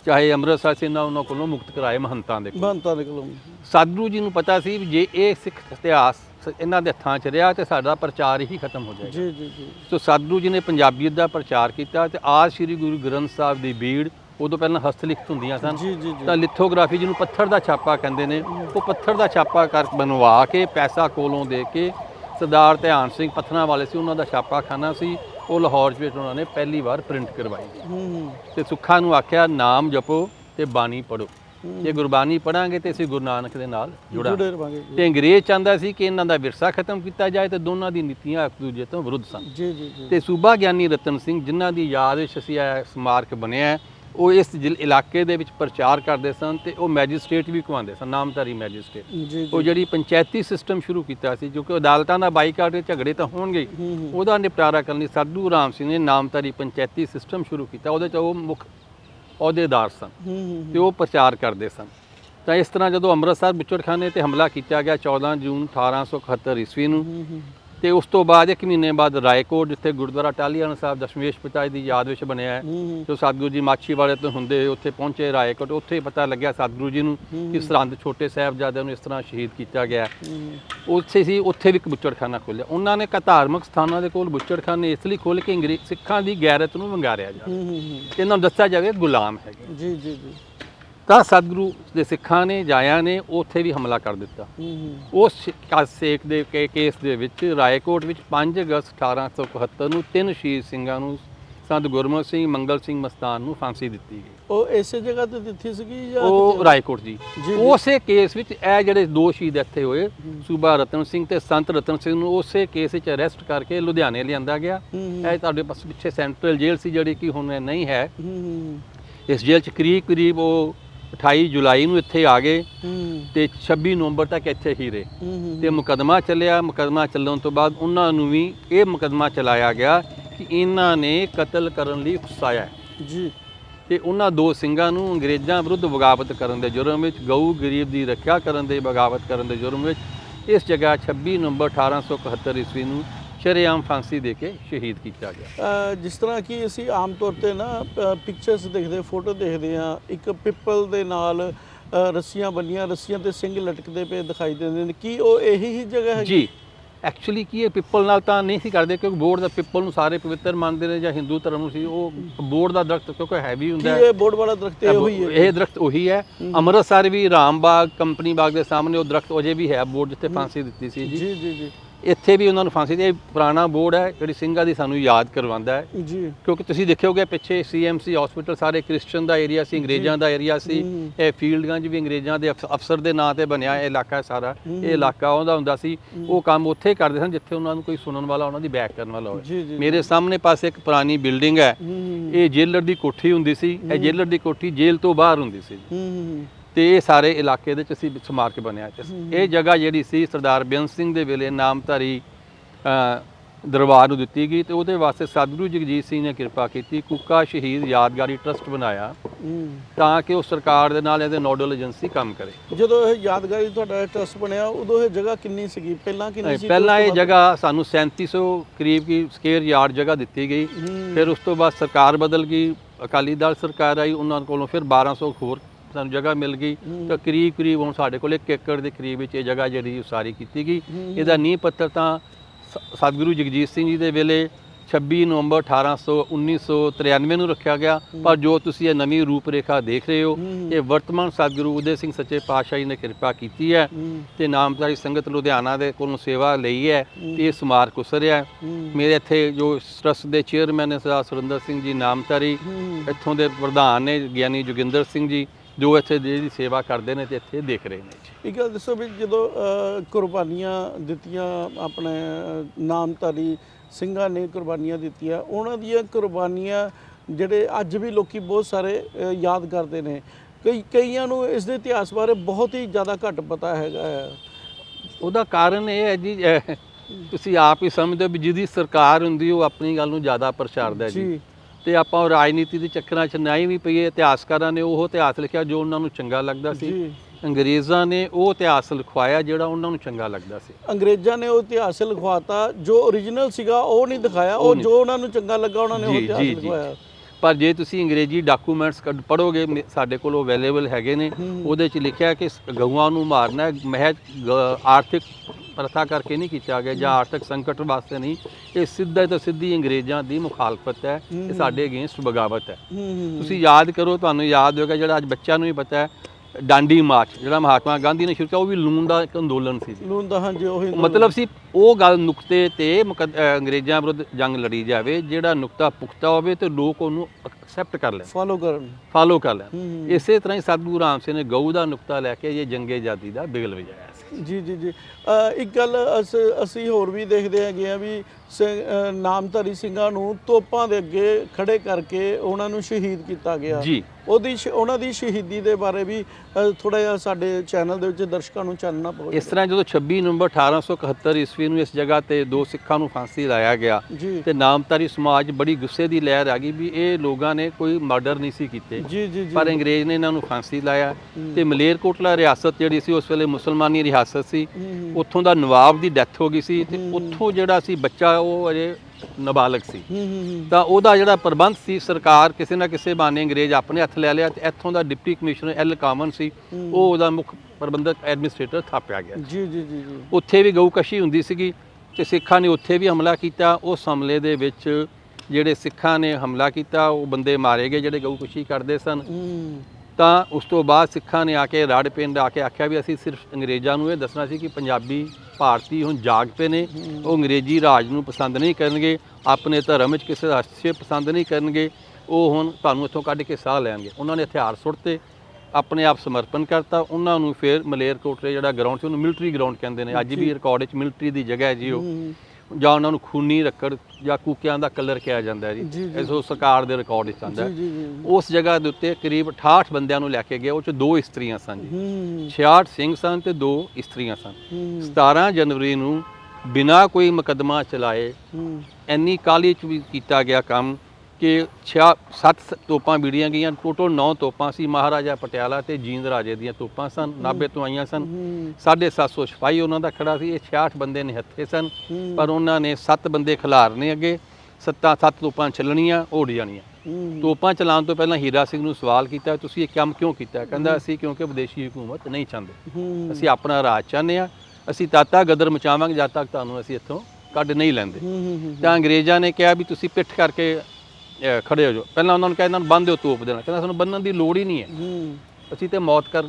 ਚਾਹੇ ਅੰਮ੍ਰਿਤਸਰ ਸੀ ਇਹਨਾਂ ਉਹਨਾਂ ਕੋਲੋਂ ਮੁਕਤ ਕਰਾਏ ਮਹੰਤਾਂ ਦੇ ਕੋਲ। ਬੰਤਾ ਦੇ ਕੋਲੋਂ। ਸਤਿਗੁਰੂ ਜੀ ਨੂੰ ਪਤਾ ਸੀ ਵੀ ਜੇ ਇਹ ਸਿੱਖ ਇਤਿਹਾਸ ਇਹਨਾਂ ਦੇ ਹੱਥਾਂ 'ਚ ਰਿਹਾ ਤੇ ਸਾਡਾ ਪ੍ਰਚਾਰ ਹੀ ਖਤਮ ਹੋ ਜਾਏਗਾ। ਜੀ ਜੀ ਜੀ। ਸੋ ਸਤਿਗੁਰੂ ਜੀ ਨੇ ਪੰਜਾਬੀਅਤ ਦਾ ਪ੍ਰਚਾਰ ਕੀਤਾ ਤੇ ਆਜ ਸ੍ਰੀ ਗੁਰੂ ਗ੍ਰੰਥ ਸਾਹਿਬ ਦੀ ਬੀੜ ਉਦੋਂ ਪਹਿਲਾਂ ਹਸਤਲਿਖਤ ਹੁੰਦੀਆਂ ਸਨ। ਜੀ ਜੀ ਜੀ। ਤਾਂ ਲਿਥੋਗ੍ਰਾਫੀ ਜਿਹਨੂੰ ਪੱਥਰ ਦਾ ਛਾਪਾ ਕਹਿੰਦੇ ਨੇ ਉਹ ਪੱਥਰ ਦਾ ਛਾਪਾ ਕਰ ਬਣਵਾ ਕੇ ਪੈਸਾ ਕੋਲੋਂ ਦੇ ਕੇ ਸਰਦਾਰ ਧਿਆਨ ਸਿੰਘ ਪੱਥਰਾਂ ਵਾਲੇ ਸੀ ਉਹਨਾਂ ਦਾ ਛਾਪਾਖਾਨਾ ਸੀ। ਉਹ ਲਾਹੌਰ 'ਚ ਵਿੱਚ ਉਹਨਾਂ ਨੇ ਪਹਿਲੀ ਵਾਰ ਪ੍ਰਿੰਟ ਕਰਵਾਈ। ਹੂੰ ਹੂੰ। ਤੇ ਸੁੱਖਾਂ ਨੂੰ ਆਖਿਆ ਨਾਮ ਜਪੋ ਤੇ ਬਾਣੀ ਪੜੋ ਜੇ ਗੁਰਬਾਣੀ ਪੜਾਂਗੇ ਤੇ ਅਸੀਂ ਗੁਰੂ ਨਾਨਕ ਦੇ ਨਾਲ ਜੁੜਾਂਗੇ। ਜੁੜੇ ਰਵਾਂਗੇ ਤੇ ਅੰਗਰੇਜ਼ ਚਾਹੁੰਦਾ ਸੀ ਕਿ ਇਹਨਾਂ ਦਾ ਵਿਰਸਾ ਖਤਮ ਕੀਤਾ ਜਾਏ ਤੇ ਦੋਨਾਂ ਦੀ ਨੀਤੀਆਂ ਇੱਕ ਦੂਜੇ ਤੋਂ ਵਿਰੁੱਧ ਸਨ। ਜੀ ਜੀ ਜੀ। ਤੇ ਸੂਬਾ ਗਿਆਨੀ ਰਤਨ ਸਿੰਘ ਜਿਨ੍ਹਾਂ ਦੀ ਯਾਦ ਵਿੱਚ ਅਸੀਂ ਇਹ ਸਮਾਰਕ ਬਣਿਆ ਹੈ, ਉਹ ਇਸ ਜ਼ਿਲ- ਇਲਾਕੇ ਦੇ ਵਿੱਚ ਪ੍ਰਚਾਰ ਕਰਦੇ ਸਨ ਤੇ ਉਹ ਮੈਜਿਸਟ੍ਰੇਟ ਵੀ ਕਹਾਉਂਦੇ ਸਨ ਨਾਮਧਾਰੀ ਮੈਜਿਸਟ੍ਰੇਟ। ਜੀ ਉਹ ਜਿਹੜੀ ਪੰਚਾਇਤੀ ਸਿਸਟਮ ਸ਼ੁਰੂ ਕੀਤਾ ਸੀ ਜੋ ਕਿ ਅਦਾਲਤਾਂ ਦਾ ਬਾਈਕਾਟ ਦੇ ਝਗੜੇ ਤਾਂ ਹੋਣਗੇ ਹੀ। ਹੂੰ। ਹੂੰ ਉਹਦਾ ਨਿਪਟਾਰਾ ਕਰਨ ਲਈ ਸਾਧੂ ਰਾਮ ਸਿੰਘ ਨੇ ਨਾਮਧਾਰੀ ਪੰਚਾਇਤੀ ਸਿਸਟਮ ਸ਼ੁਰੂ ਕੀਤਾ ਉਹਦੇ ਚ ਉਹ ਮੁੱਖ ਅਹੁਦੇਦਾਰ ਸਨ ਹੂੰ ਹੂੰ ਤੇ ਉਹ ਪ੍ਰਚਾਰ ਕਰਦੇ ਸਨ। ਤਾਂ ਇਸ ਤਰ੍ਹਾਂ ਜਦੋਂ ਅੰਮ੍ਰਿਤਸਰ ਬੁੱਚੜਖਾਨੇ ਤੇ ਹਮਲਾ ਕੀਤਾ ਗਿਆ 14 ਜੂਨ 1871 ਈਸਵੀ ਨੂੰ ਹੂੰ ਹੂੰ। ਤੇ ਉਸ ਤੋਂ ਬਾਅਦ ਇੱਕ ਮਹੀਨੇ ਬਾਅਦ ਰਾਏਕੋਟ ਜਿੱਥੇ ਗੁਰਦੁਆਰਾ ਟਾਲੀਆਣਾ ਸਾਹਿਬ ਦਸ਼ਮੇਸ਼ ਪਿਤਾ ਜੀ ਦੀ ਯਾਦ ਵਿੱਚ ਬਣਿਆ ਹੈ ਜੋ ਸਤਿਗੁਰੂ ਜੀ ਮਾਛੀ ਵਾਲੇ ਤੋਂ ਹੁੰਦੇ ਉੱਥੇ ਪਹੁੰਚੇ ਰਾਏਕੋਟ ਉੱਥੇ ਹੀ ਪਤਾ ਲੱਗਿਆ ਸਤਿਗੁਰੂ ਜੀ ਨੂੰ ਕਿ ਸਰਹੰਦ ਛੋਟੇ ਸਾਹਿਬਜ਼ਾਦਿਆਂ ਨੂੰ ਇਸ ਤਰ੍ਹਾਂ ਸ਼ਹੀਦ ਕੀਤਾ ਗਿਆ ਉੱਥੇ ਸੀ ਉੱਥੇ ਵੀ ਇੱਕ ਬੁੱਚੜਖਾਨਾ ਖੋਲ੍ਹਿਆ। ਉਹਨਾਂ ਨੇ ਧਾਰਮਿਕ ਸਥਾਨਾਂ ਦੇ ਕੋਲ ਬੁੱਚੜਖਾਨੇ ਇਸ ਲਈ ਖੋਲ੍ਹ ਕੇ ਅੰਗਰੇਜ਼ ਸਿੱਖਾਂ ਦੀ ਗੈਰਤ ਨੂੰ ਵੰਗਾਰਿਆ ਤੇ ਇਹਨਾਂ ਨੂੰ ਦੱਸਿਆ ਜਾਵੇ ਗੁਲਾਮ ਹੈਗੇ। ਜੀ ਜੀ ਜੀ। ਤਾਂ ਸਤਿਗੁਰੂ ਦੇ ਸਿੱਖਾਂ ਨੇ ਜਾਇਆ ਨੇ ਉੱਥੇ ਵੀ ਹਮਲਾ ਕਰ ਦਿੱਤਾ। ਉਸ ਕਾਸੇਕ ਦੇ ਕੇ- ਕੇਸ ਦੇ ਵਿੱਚ ਰਾਏਕੋਟ ਵਿੱਚ 5 ਅਗਸਤ 1871 ਨੂੰ ਤਿੰਨ ਸ਼ਹੀਦ ਸਿੰਘਾਂ ਨੂੰ ਸੰਤ ਗੁਰਮੁਖ ਸਿੰਘ ਮੰਗਲ ਸਿੰਘ ਮਸਤਾਨ ਨੂੰ ਫਾਂਸੀ ਦਿੱਤੀ ਗਈ। ਉਹ ਇਸੇ ਜਗ੍ਹਾ ਤੇ ਦਿੱਤੀ ਸੀਗੀ ਜਾਂ ਉਹ ਕਿਤੇ? ਰਾਏਕੋਟ ਜੀ। ਜੀ, ਜੀ। ਉਸੇ ਕੇਸ ਵਿੱਚ ਇਹ ਜਿਹੜੇ ਦੋ ਸ਼ਹੀਦ ਇੱਥੇ ਹੋਏ ਸੂਬਾ ਰਤਨ ਸਿੰਘ ਤੇ ਸੰਤ ਰਤਨ ਸਿੰਘ ਨੂੰ ਉਸੇ ਕੇਸ ਵਿੱਚ ਅਰੈਸਟ ਕਰਕੇ ਲੁਧਿਆਣੇ ਲਿਆਂਦਾ ਗਿਆ। ਹੂੰ ਇਹ ਤੁਹਾਡੇ ਪਾਸ ਪਿੱਛੇ ਸੈਂਟਰਲ ਜੇਲ੍ਹ ਸੀ ਜਿਹੜੀ ਕਿ ਹੁਣ ਨਹੀਂ ਹੈ। ਹੂੰ ਹੂੰ ਇਸ ਜੇਲ੍ਹ 'ਚ ਕਰੀਬ ਕਰੀਬ ਉਹ 28 ਜੁਲਾਈ ਨੂੰ ਇੱਥੇ ਆ ਗਏ ਤੇ 26 ਨਵੰਬਰ ਤੱਕ ਇੱਥੇ ਹੀ ਰਹੇ। ਤੇ ਮੁਕਦਮਾ ਚੱਲਿਆ। ਮੁਕਦਮਾ ਚੱਲਣ ਤੋਂ ਬਾਅਦ ਉਹਨਾਂ ਨੂੰ ਵੀ ਇਹ ਮੁਕਦਮਾ ਚਲਾਇਆ ਗਿਆ ਕਿ ਇਹਨਾਂ ਨੇ ਕਤਲ ਕਰਨ ਲਈ ਉਕਸਾਇਆ। ਜੀ। ਤੇ ਉਹਨਾਂ ਦੋ ਸਿੰਘਾਂ ਨੂੰ ਅੰਗਰੇਜ਼ਾਂ ਵਿਰੁੱਧ ਬਗਾਵਤ ਕਰਨ ਦੇ ਜੁਰਮ ਵਿੱਚ ਗਊ ਗਰੀਬ ਦੀ ਰੱਖਿਆ ਕਰਨ ਦੇ ਬਗਾਵਤ ਕਰਨ ਦੇ ਜੁਰਮ ਵਿੱਚ ਇਸ ਜਗ੍ਹਾ 26 ਨਵੰਬਰ 1871 ਈਸਵੀ ਨੂੰ ਸ਼ਰੇਆਮ ਫਾਂਸੀ ਦੇ ਕੇ ਸ਼ਹੀਦ ਕੀਤਾ ਗਿਆ। ਜਿਸ ਤਰ੍ਹਾਂ ਕਿ ਅਸੀਂ ਆਮ ਤੌਰ ਤੇ ਨਾ ਪਿਕਚਰਸ ਦੇਖਦੇ ਫੋਟੋ ਦੇਖਦੇ ਆ ਇੱਕ ਪਿੱਪਲ ਦੇ ਨਾਲ ਰੱਸੀਆਂ ਬੰਨੀਆਂ ਰੱਸੀਆਂ ਤੇ ਸਿੰਘ ਲਟਕਦੇ ਪਏ ਦਿਖਾਈ ਦਿੰਦੇ ਨੇ। ਕੀ ਉਹ ਇਹੀ ਹੀ ਜਗ੍ਹਾ ਹੈ ਜੀ ਐਕਚੁਅਲੀ ਕੀ ਇਹ ਪਿੱਪਲ ਨਾਲ ਤਾਂ ਨਹੀਂ ਸੀ ਕਰਦੇ ਕਿਉਂਕਿ ਬੋਰਡ ਦਾ ਪਿੱਪਲ ਨੂੰ ਸਾਰੇ ਪਵਿੱਤਰ ਮੰਨਦੇ ਨੇ ਜਾਂ ਹਿੰਦੂ ਧਰਮ ਨੂੰ ਸੀ ਉਹ ਬੋਰਡ ਦਾ ਦਰਖਤ ਕਿਉਂਕਿ ਹੈਵੀ ਹੁੰਦਾ ਹੈ। ਇਹ ਬੋਰਡ ਵਾਲਾ ਦਰਖਤ ਇਹ ਹੋਈ ਹੈ? ਇਹ ਦਰਖਤ ਉਹੀ ਹੈ। ਅੰਮ੍ਰਿਤਸਰ ਵੀ ਰਾਮਬਾਗ ਕੰਪਨੀ ਬਾਗ ਦੇ ਸਾਹਮਣੇ ਉਹ ਦਰਖਤ ਅਜੇ ਵੀ ਹੈ ਬੋਰਡ ਜਿੱਥੇ ਫਾਂਸੀ ਦਿੱਤੀ ਸੀ ਜੀ ਜੀ ਜੀ। ਇੱਥੇ ਵੀ ਉਹਨਾਂ ਨੂੰ ਫਾਂਸੀ ਦੀ ਇਹ ਪੁਰਾਣਾ ਬੋਰਡ ਹੈ ਜਿਹੜੀ ਸਿੰਘਾਂ ਦੀ ਸਾਨੂੰ ਯਾਦ ਕਰਵਾਉਂਦਾ ਹੈ। ਜੀ। ਕਿਉਂਕਿ ਤੁਸੀਂ ਦੇਖਿਓਗੇ ਪਿੱਛੇ ਸੀਐਮਸੀ ਹਸਪੀਟਲ ਸਾਰੇ ਕ੍ਰਿਸਚੀਅਨ ਦਾ ਏਰੀਆ ਸੀ ਅੰਗਰੇਜ਼ਾਂ ਦਾ ਏਰੀਆ ਸੀ। ਇਹ ਫੀਲਡਗੰਜ ਵੀ ਅੰਗਰੇਜ਼ਾਂ ਦੇ ਅਫ- ਅਫਸਰ ਦੇ ਨਾਂ ਤੇ ਬਣਿਆ ਇਹ ਇਲਾਕਾ ਹੈ ਸਾਰਾ। ਇਹ ਇਲਾਕਾ ਉਹਦਾ ਹੁੰਦਾ ਸੀ। ਉਹ ਕੰਮ ਉੱਥੇ ਕਰਦੇ ਸਨ ਜਿੱਥੇ ਉਹਨਾਂ ਨੂੰ ਕੋਈ ਸੁਣਨ ਵਾਲਾ ਉਹਨਾਂ ਦੀ ਬੈਕ ਕਰਨ ਵਾਲਾ ਹੋਵੇ। ਮੇਰੇ ਸਾਹਮਣੇ ਪਾਸੇ ਇੱਕ ਪੁਰਾਣੀ ਬਿਲਡਿੰਗ ਹੈ। ਇਹ ਜੇਲਰ ਦੀ ਕੋਠੀ ਹੁੰਦੀ ਸੀ। ਇਹ ਜੇਲਰ ਦੀ ਕੋਠੀ ਜੇਲ੍ਹ ਤੋਂ ਬਾਹਰ ਹੁੰਦੀ ਸੀ। ਤੇ ਇਹ ਸਾਰੇ ਇਲਾਕੇ ਦੇ ਵਿੱਚ ਅਸੀਂ ਸਮਾਰਕ ਬਣਿਆ ਇਹ ਜਗ੍ਹਾ ਜਿਹੜੀ ਸੀ ਸਰਦਾਰ ਬੇਅੰਤ ਸਿੰਘ ਦੇ ਵੇਲੇ ਨਾਮਧਾਰੀ ਦਰਬਾਰ ਨੂੰ ਦਿੱਤੀ ਗਈ ਤੇ ਉਹਦੇ ਵਾਸਤੇ ਸਤਿਗੁਰੂ ਜਗਜੀਤ ਸਿੰਘ ਨੇ ਕਿਰਪਾ ਕੀਤੀ ਕੁੱਕਾ ਸ਼ਹੀਦ ਯਾਦਗਾਰੀ ਟਰਸਟ ਬਣਾਇਆ ਤਾਂ ਕਿ ਉਹ ਸਰਕਾਰ ਦੇ ਨਾਲ ਇਹਦੇ ਨੋਡਲ ਏਜੰਸੀ ਕੰਮ ਕਰੇ। ਜਦੋਂ ਇਹ ਯਾਦਗਾਰੀ ਤੁਹਾਡਾ ਟਰਸਟ ਬਣਿਆ ਉਦੋਂ ਇਹ ਜਗ੍ਹਾ ਕਿੰਨੀ ਸੀਗੀ? ਪਹਿਲਾਂ ਕਿੰਨੀ ਸੀ? ਪਹਿਲਾਂ ਇਹ ਜਗ੍ਹਾ ਸਾਨੂੰ 3700 ਕਰੀਬ ਕੀ ਸਕੁਅਰ ਯਾਰਡ ਜਗ੍ਹਾ ਦਿੱਤੀ ਗਈ। ਫਿਰ ਉਸ ਤੋਂ ਬਾਅਦ ਸਰਕਾਰ ਬਦਲ ਗਈ ਅਕਾਲੀ ਦਲ ਸਰਕਾਰ ਆਈ ਉਹਨਾਂ ਕੋਲੋਂ ਫਿਰ 1200 ਹੋਰ ਸਾਨੂੰ ਜਗ੍ਹਾ ਮਿਲ ਗਈ ਤਾਂ ਕਰੀਬ ਕਰੀਬ ਹੁਣ ਸਾਡੇ ਕੋਲ 1 ਏਕੜ ਦੇ ਕਰੀਬ ਵਿੱਚ ਇਹ ਜਗ੍ਹਾ ਜਿਹੜੀ ਉਸਾਰੀ ਕੀਤੀ ਗਈ। ਇਹਦਾ ਨੀਂਹ ਪੱਥਰ ਤਾਂ ਸਤਿਗੁਰੂ ਜਗਜੀਤ ਸਿੰਘ ਜੀ ਦੇ ਵੇਲੇ 26 ਨਵੰਬਰ 1800 1993 ਨੂੰ ਰੱਖਿਆ ਗਿਆ। ਪਰ ਜੋ ਤੁਸੀਂ ਇਹ ਨਵੀਂ ਰੂਪਰੇਖਾ ਦੇਖ ਰਹੇ ਹੋ ਇਹ ਵਰਤਮਾਨ ਸਤਿਗੁਰੂ ਉਦੇ ਸਿੰਘ ਸੱਚੇ ਪਾਤਸ਼ਾਹ ਜੀ ਨੇ ਕਿਰਪਾ ਕੀਤੀ ਹੈ ਤੇ ਨਾਮਧਾਰੀ ਸੰਗਤ ਲੁਧਿਆਣਾ ਦੇ ਕੋਲੋਂ ਸੇਵਾ ਲਈ ਹੈ ਤੇ ਇਹ ਸਮਾਰਕ ਉਸਰਿਆ ਮੇਰੇ ਇੱਥੇ ਜੋ ਟਰਸਟ ਦੇ ਚੇਅਰਮੈਨ ਨੇ ਸਰਦਾਰ ਸੁਰਿੰਦਰ ਸਿੰਘ ਜੀ ਨਾਮਧਾਰੀ ਇੱਥੋਂ ਦੇ ਪ੍ਰਧਾਨ ਨੇ ਗਿਆਨੀ ਜੋਗਿੰਦਰ ਸਿੰਘ ਜੀ ਜੋ ਇੱਥੇ ਦੀ ਸੇਵਾ ਕਰਦੇ ਨੇ ਤੇ ਇੱਥੇ ਦੇਖ ਰਹੇ ਨੇ ਜੀ। ਇੱਕ ਗੱਲ ਦੱਸੋ ਵੀ ਜਦੋਂ ਕੁਰਬਾਨੀਆਂ ਦਿੱਤੀਆਂ ਆਪਣੇ ਅ, ਨਾਮਧਾਰੀ ਸਿੰਘਾਂ ਨੇ ਕੁਰਬਾਨੀਆਂ ਦਿੱਤੀਆਂ ਉਹਨਾਂ ਦੀਆਂ ਕੁਰਬਾਨੀਆਂ ਜਿਹੜੇ ਅੱਜ ਵੀ ਲੋਕੀ ਬਹੁਤ ਸਾਰੇ ਯਾਦ ਕਰਦੇ ਨੇ। ਕਈ ਕਈਆਂ ਨੂੰ ਇਸ ਦੇ ਇਤਿਹਾਸ ਬਾਰੇ ਬਹੁਤ ਹੀ ਜ਼ਿਆਦਾ ਘੱਟ ਪਤਾ ਹੈਗਾ ਹੈ। ਉਹਦਾ ਕਾਰਨ ਇਹ ਹੈ ਜੀ ਅਹ, ਤੁਸੀਂ ਆਪ ਹੀ ਸਮਝਦੇ ਹੋ ਵੀ ਜਿਹਦੀ ਸਰਕਾਰ ਹੁੰਦੀ ਉਹ ਆਪਣੀ ਗੱਲ ਨੂੰ ਜ਼ਿਆਦਾ ਪ੍ਰਚਾਰਦਾ ਹੈ ਜੀ। ਜੀ। ਤੇ ਆਪਾਂ ਉਹ ਰਾਜਨੀਤੀ ਦੇ ਚੱਕਰਾਂ 'ਚ ਨਹੀਂ ਵੀ ਪਈਏ ਇਤਿਹਾਸਕਾਰਾਂ ਨੇ ਉਹ ਇਤਿਹਾਸ ਲਿਖਿਆ ਜੋ ਉਹਨਾਂ ਨੂੰ ਚੰਗਾ ਲੱਗਦਾ ਸੀ। ਅੰਗਰੇਜ਼ਾਂ ਨੇ ਉਹ ਇਤਿਹਾਸ ਲਿਖਵਾਇਆ ਜਿਹੜਾ ਉਹਨਾਂ ਨੂੰ ਚੰਗਾ ਲੱਗਦਾ ਸੀ। ਅੰਗਰੇਜ਼ਾਂ ਨੇ ਉਹ ਇਤਿਹਾਸ ਲਿਖਵਾਤਾ ਜੋ ਓਰੀਜਨਲ ਸੀਗਾ ਉਹ ਨਹੀਂ ਦਿਖਾਇਆ ਉਹ ਜੋ ਉਹਨਾਂ ਨੂੰ ਚੰਗਾ ਲੱਗਾ ਉਹਨਾਂ ਨੇ ਉਹ ਇਤਿਹਾਸ। ਲਿਖਵਾਇਆ। ਪਰ ਜੇ ਤੁਸੀਂ ਅੰਗਰੇਜ਼ੀ ਡਾਕੂਮੈਂਟਸ ਪੜੋਗੇ ਸਾਡੇ ਕੋਲ ਅਵੇਲੇਬਲ ਹੈਗੇ ਨੇ। ਉਹਦੇ 'ਚ ਲਿਖਿਆ ਕਿ ਗਊਆਂ ਨੂੰ ਮਾਰਨਾ ਹੈ, ਮਹਿਜ ਆਰਥਿਕ ਪ੍ਰਥਾ ਕਰਕੇ ਨਹੀਂ ਕੀਤਾ ਗਿਆ ਜਾਂ ਆਰਥਿਕ ਸੰਕਟ ਵਾਸਤੇ ਨਹੀਂ। ਇਹ ਸਿੱਧਾ ਤੋਂ ਸਿੱਧੀ ਅੰਗਰੇਜ਼ਾਂ ਦੀ ਮੁਖਾਲਫਤ ਹੈ ਇਹ ਸਾਡੇ ਅਗੇਂਸਟ ਬਗਾਵਤ ਹੈ। ਤੁਸੀਂ ਯਾਦ ਕਰੋ ਤੁਹਾਨੂੰ ਯਾਦ ਹੋਵੇਗਾ ਜਿਹੜਾ ਅੱਜ ਬੱਚਿਆਂ ਨੂੰ ਵੀ ਪਤਾ ਹੈ ਡਾਂਡੀ ਮਾਰਚ ਜਿਹੜਾ ਮਹਾਤਮਾ ਗਾਂਧੀ ਨੇ ਸ਼ੁਰੂ ਕੀਤਾ ਉਹ ਵੀ ਲੂਣ ਦਾ ਇੱਕ ਅੰਦੋਲਨ ਸੀ ਲੂਣ ਦਾ ਹਾਂਜੀ ਉਹੀ ਮਤਲਬ ਸੀ ਉਹ ਗੱਲ ਨੁਕਤੇ ਤੇ ਅੰਗਰੇਜ਼ਾਂ ਵਿਰੁੱਧ ਜੰਗ ਲੜੀ ਜਾਵੇ ਜਿਹੜਾ ਨੁਕਤਾ ਪੁਖਤਾ ਹੋਵੇ ਤੇ ਲੋਕ ਉਹਨੂੰ ਐਕਸੈਪਟ ਕਰ ਲੈਣ। ਫਾਲੋ ਕਰਨ। ਫਾਲੋ ਕਰ ਲੈਣ। ਇਸੇ ਤਰ੍ਹਾਂ ਹੀ ਸਤਿਗੁਰੂ ਰਾਮ ਸਿੰਘ ਨੇ ਗਊ ਦਾ ਨੁਕਤਾ ਲੈ ਕੇ ਇਹ ਜੰਗੇ ਆਜ਼ਾਦੀ ਦਾ ਬਿਗਲ ਵਜਾਇਆ। ਜੀ ਜੀ ਜੀ। ਅ, ਇੱਕ ਗੱਲ ਅਸ ਅਸੀਂ ਹੋਰ ਵੀ ਦੇਖਦੇ ਹੈਗੇ ਆ ਵੀ ਸਿੰਘ- ਅ, ਨਾਮਧਾਰੀ ਸਿੰਘਾਂ ਨੂੰ ਤੋਪਾਂ ਦੇ ਅੱਗੇ ਖੜੇ ਕਰਕੇ ਉਹਨਾਂ ਨੂੰ ਸ਼ਹੀਦ ਕੀਤਾ ਗਿਆ। ਜੀ। ਉਹਦੀ ਸ਼- ਉਹਨਾਂ ਦੀ ਸ਼ਹੀਦੀ ਦੇ ਬਾਰੇ ਵੀ ਥੋੜਾ ਜਿਹਾ ਸਾਡੇ ਚੈਨਲ ਦੇ ਵਿੱਚ ਦਰਸ਼ਕਾਂ ਨੂੰ ਚਾਨਣਾ ਪਾਓ ਇਸ ਤਰ੍ਹਾਂ ਜਦੋਂ 26 ਨਵੰਬਰ 1871 ਈਸਵੀ ਨੂੰ ਇਸ ਜਗ੍ਹਾ ਤੇ ਦੋ ਸਿੱਖਾਂ ਨੂੰ ਫਾਂਸੀ ਲਾਇਆ ਗਿਆ ਜੀ ਤੇ ਨਾਮਧਾਰੀ ਸਮਾਜ ਬੜੀ ਗੁੱਸੇ ਦੀ ਲਹਿਰ ਆ ਗਈ ਵੀ ਇਹ ਲੋਕਾਂ ਨੇ ਕੋਈ ਮਰਡਰ ਨਹੀਂ ਸੀ ਕੀਤੇ ਜੀ ਜੀ ਜੀ ਪਰ ਅੰਗਰੇਜ਼ ਨੇ ਇਹਨਾਂ ਨੂੰ ਫਾਂਸੀ ਲਾਇਆ ਹੂੰ। ਤੇ ਮਲੇਰਕੋਟਲਾ ਰਿਆਸਤ ਜਿਹੜੀ ਸੀ ਉਸ ਵੇਲੇ ਮੁਸਲਮਾਨੀ ਰਿਆਸਤ ਸੀ ਹੂੰ, ਉੱਥੋਂ ਦਾ ਨਵਾਬ ਦੀ ਡੈਥ ਹੋ ਗਈ ਸੀ ਤੇ ਹੂੰ। ਉੱਥੋਂ ਜਿਹੜਾ ਸੀ ਬੱਚਾ ਉਹ ਅਜੇ ਨਾਬਾਲਗ ਸੀ। ਤਾਂ ਉਹਦਾ ਜਿਹੜਾ ਪ੍ਰਬੰਧ ਸੀ ਸਰਕਾਰ ਕਿਸੇ ਨਾ ਕਿਸੇ ਬਹਾਨੇ ਅੰਗਰੇਜ਼ ਆਪਣੇ ਹੱਥ ਲੈ ਲਿਆ ਤੇ ਇੱਥੋਂ ਦਾ ਡਿਪਟੀ ਕਮਿਸ਼ਨਰ ਐਲ ਕਾਮਨ ਸੀ। ਉਹ ਉਹਦਾ ਮੁੱਖ ਪ੍ਰਬੰਧਕ ਐਡਮਿਨਿਸਟ੍ਰੇਟਰ ਥਾਪਿਆ ਗਿਆ। ਜੀ ਜੀ ਜੀ ਜੀ। ਉੱਥੇ ਵੀ ਗਊਕਸ਼ੀ ਹੁੰਦੀ ਸੀਗੀ ਤੇ ਸਿੱਖਾਂ ਨੇ ਉੱਥੇ ਵੀ ਹਮਲਾ ਕੀਤਾ। ਉਸ ਹਮਲੇ ਦੇ ਵਿੱਚ ਜਿਹੜੇ ਸਿੱਖਾਂ ਨੇ ਹਮਲਾ ਕੀਤਾ ਉਹ ਬੰਦੇ ਮਾਰੇ ਗਏ ਜਿਹੜੇ ਗਊਕਸ਼ੀ ਕਰਦੇ ਸਨ। ਤਾਂ ਉਸ ਤੋਂ ਬਾਅਦ ਸਿੱਖਾਂ ਨੇ ਆ ਕੇ ਰਾੜ ਪਿੰਡ ਆ ਕੇ ਆਖਿਆ ਵੀ ਅਸੀਂ ਸਿਰਫ ਅੰਗਰੇਜ਼ਾਂ ਨੂੰ ਇਹ ਦੱਸਣਾ ਸੀ ਕਿ ਪੰਜਾਬੀ ਭਾਰਤੀ ਹੁਣ ਜਾਗ ਪਏ ਨੇ ਉਹ ਅੰਗਰੇਜ਼ੀ ਰਾਜ ਨੂੰ ਪਸੰਦ ਨਹੀਂ ਕਰਨਗੇ ਆਪਣੇ ਧਰਮ ਵਿੱਚ ਕਿਸੇ ਰਾਸ਼ਟਰ ਪਸੰਦ ਨਹੀਂ ਕਰਨਗੇ ਉਹ ਹੁਣ ਤੁਹਾਨੂੰ ਇੱਥੋਂ ਕੱਢ ਕੇ ਸਾਹ ਲੈਣਗੇ। ਉਹਨਾਂ ਨੇ ਹਥਿਆਰ ਸੁੱਟਤੇ ਆਪਣੇ ਆਪ ਸਮਰਪਣ ਕਰਤਾ ਉਹਨਾਂ ਨੂੰ ਫਿਰ ਮਲੇਰ ਕੋਟਲੇ ਜਿਹੜਾ ਗਰਾਊਂਡ ਸੀ ਉਹਨੂੰ ਮਿਲਟਰੀ ਗਰਾਊਂਡ ਕਹਿੰਦੇ ਨੇ। ਅੱਜ ਵੀ ਰਿਕਾਰਡ ਵਿੱਚ ਮਿਲਟਰੀ ਦੀ ਜਗ੍ਹਾ ਹੈ ਜੀ ਉਹ। ਜਾਂ ਉਹਨਾਂ ਨੂੰ ਖੂਨੀ ਰੱਖੜ ਜਾਂ ਕੂਕਿਆਂ ਦਾ ਕਲਰ ਕਿਹਾ ਜਾਂਦਾ ਹੈ ਜੀ। ਇਸ ਸਰਕਾਰ ਦੇ ਰਿਕਾਰਡ ਵਿੱਚ ਜੀ ਉਸ ਜਗ੍ਹਾ ਦੇ ਉੱਤੇ ਕਰੀਬ 68 ਬੰਦਿਆਂ ਨੂੰ ਲੈ ਕੇ ਗਏ ਉਹ ਚ ਦੋ ਇਸਤਰੀਆਂ ਸਨ ਜੀ। ਹੂੰ। 66 ਸਿੰਘ ਸਨ ਤੇ ਦੋ ਇਸਤਰੀਆਂ ਸਨ। ਹੂੰ। 17 ਜਨਵਰੀ ਨੂੰ ਬਿਨਾਂ ਕੋਈ ਮੁਕੱਦਮਾ ਚਲਾਏ ਇੰਨੀ ਕਾਲੀ ਚ ਵੀ ਕੀਤਾ ਗਿਆ ਕੰਮ ਕਿ 7 ਤੋਪਾਂ ਵੀੜੀਆਂ ਗਈਆਂ ਟੋਟਲ 9 ਤੋਪਾਂ ਸੀ। ਮਹਾਰਾਜਾ ਪਟਿਆਲਾ ਤੇ ਜੀਂਦ ਰਾਜੇ ਦੀਆਂ ਤੋਪਾਂ ਸਨ ਨਾਭੇ ਤੋਂ ਆਈਆਂ ਸਨ। ਹੂੰ। 750 ਸਿਪਾਹੀ ਉਹਨਾਂ ਦਾ ਖੜਾ ਸੀ। ਇਹ 66 ਬੰਦੇ ਨੇ ਹੱਥੇ ਸਨ ਪਰ ਉਹਨਾਂ ਨੇ 7 ਬੰਦੇ ਖਿਲਾਰਨੇ ਅੱਗੇ। ਸੱਤਾਂ ਸੱਤ ਤੋਪਾਂ ਚੱਲਣੀਆਂ ਉੱਡ ਜਾਣੀਆਂ। ਤੋਪਾਂ ਚਲਾਉਣ ਤੋਂ ਪਹਿਲਾਂ ਹੀਰਾ ਸਿੰਘ ਨੂੰ ਸਵਾਲ ਕੀਤਾ ਤੁਸੀਂ ਇਹ ਕੰਮ ਕਿਉਂ ਕੀਤਾ? ਕਹਿੰਦਾ ਅਸੀਂ ਕਿਉਂਕਿ ਵਿਦੇਸ਼ੀ ਹਕੂਮਤ ਨਹੀਂ ਚਾਹੁੰਦੇ। ਅਸੀਂ ਆਪਣਾ ਰਾਜ ਚਾਹੁੰਦੇ ਆ ਅਸੀਂ ਤਦ ਤੱਕ ਗਦਰ ਮਚਾਵਾਂਗੇ ਜਦ ਤੱਕ ਤੁਹਾਨੂੰ ਅਸੀਂ ਇੱਥੋਂ ਕੱਢ ਨਹੀਂ ਲੈਂਦੇ। ਤਾਂ ਅੰਗਰੇਜ਼ਾਂ ਨੇ ਕਿਹਾ ਵੀ ਤੁਸੀਂ ਪਿੱਠ ਕਰਕੇ ਖੜੇ ਹੋ ਜਾਓ। ਪਹਿਲਾਂ ਉਹਨਾਂ ਨੂੰ ਕਿਹਾ ਇਹਨਾਂ ਨੂੰ ਬੰਨ੍ਹ ਦਿਓ ਤੋਪ ਦੇਣਾ। ਕਹਿੰਦਾ ਸਾਨੂੰ ਬੰਨਣ ਦੀ ਲੋੜ ਹੀ ਨਹੀਂ ਹੈ। ਹੂੰ। ਅਸੀਂ ਤੇ ਮੌਤ ਕਰ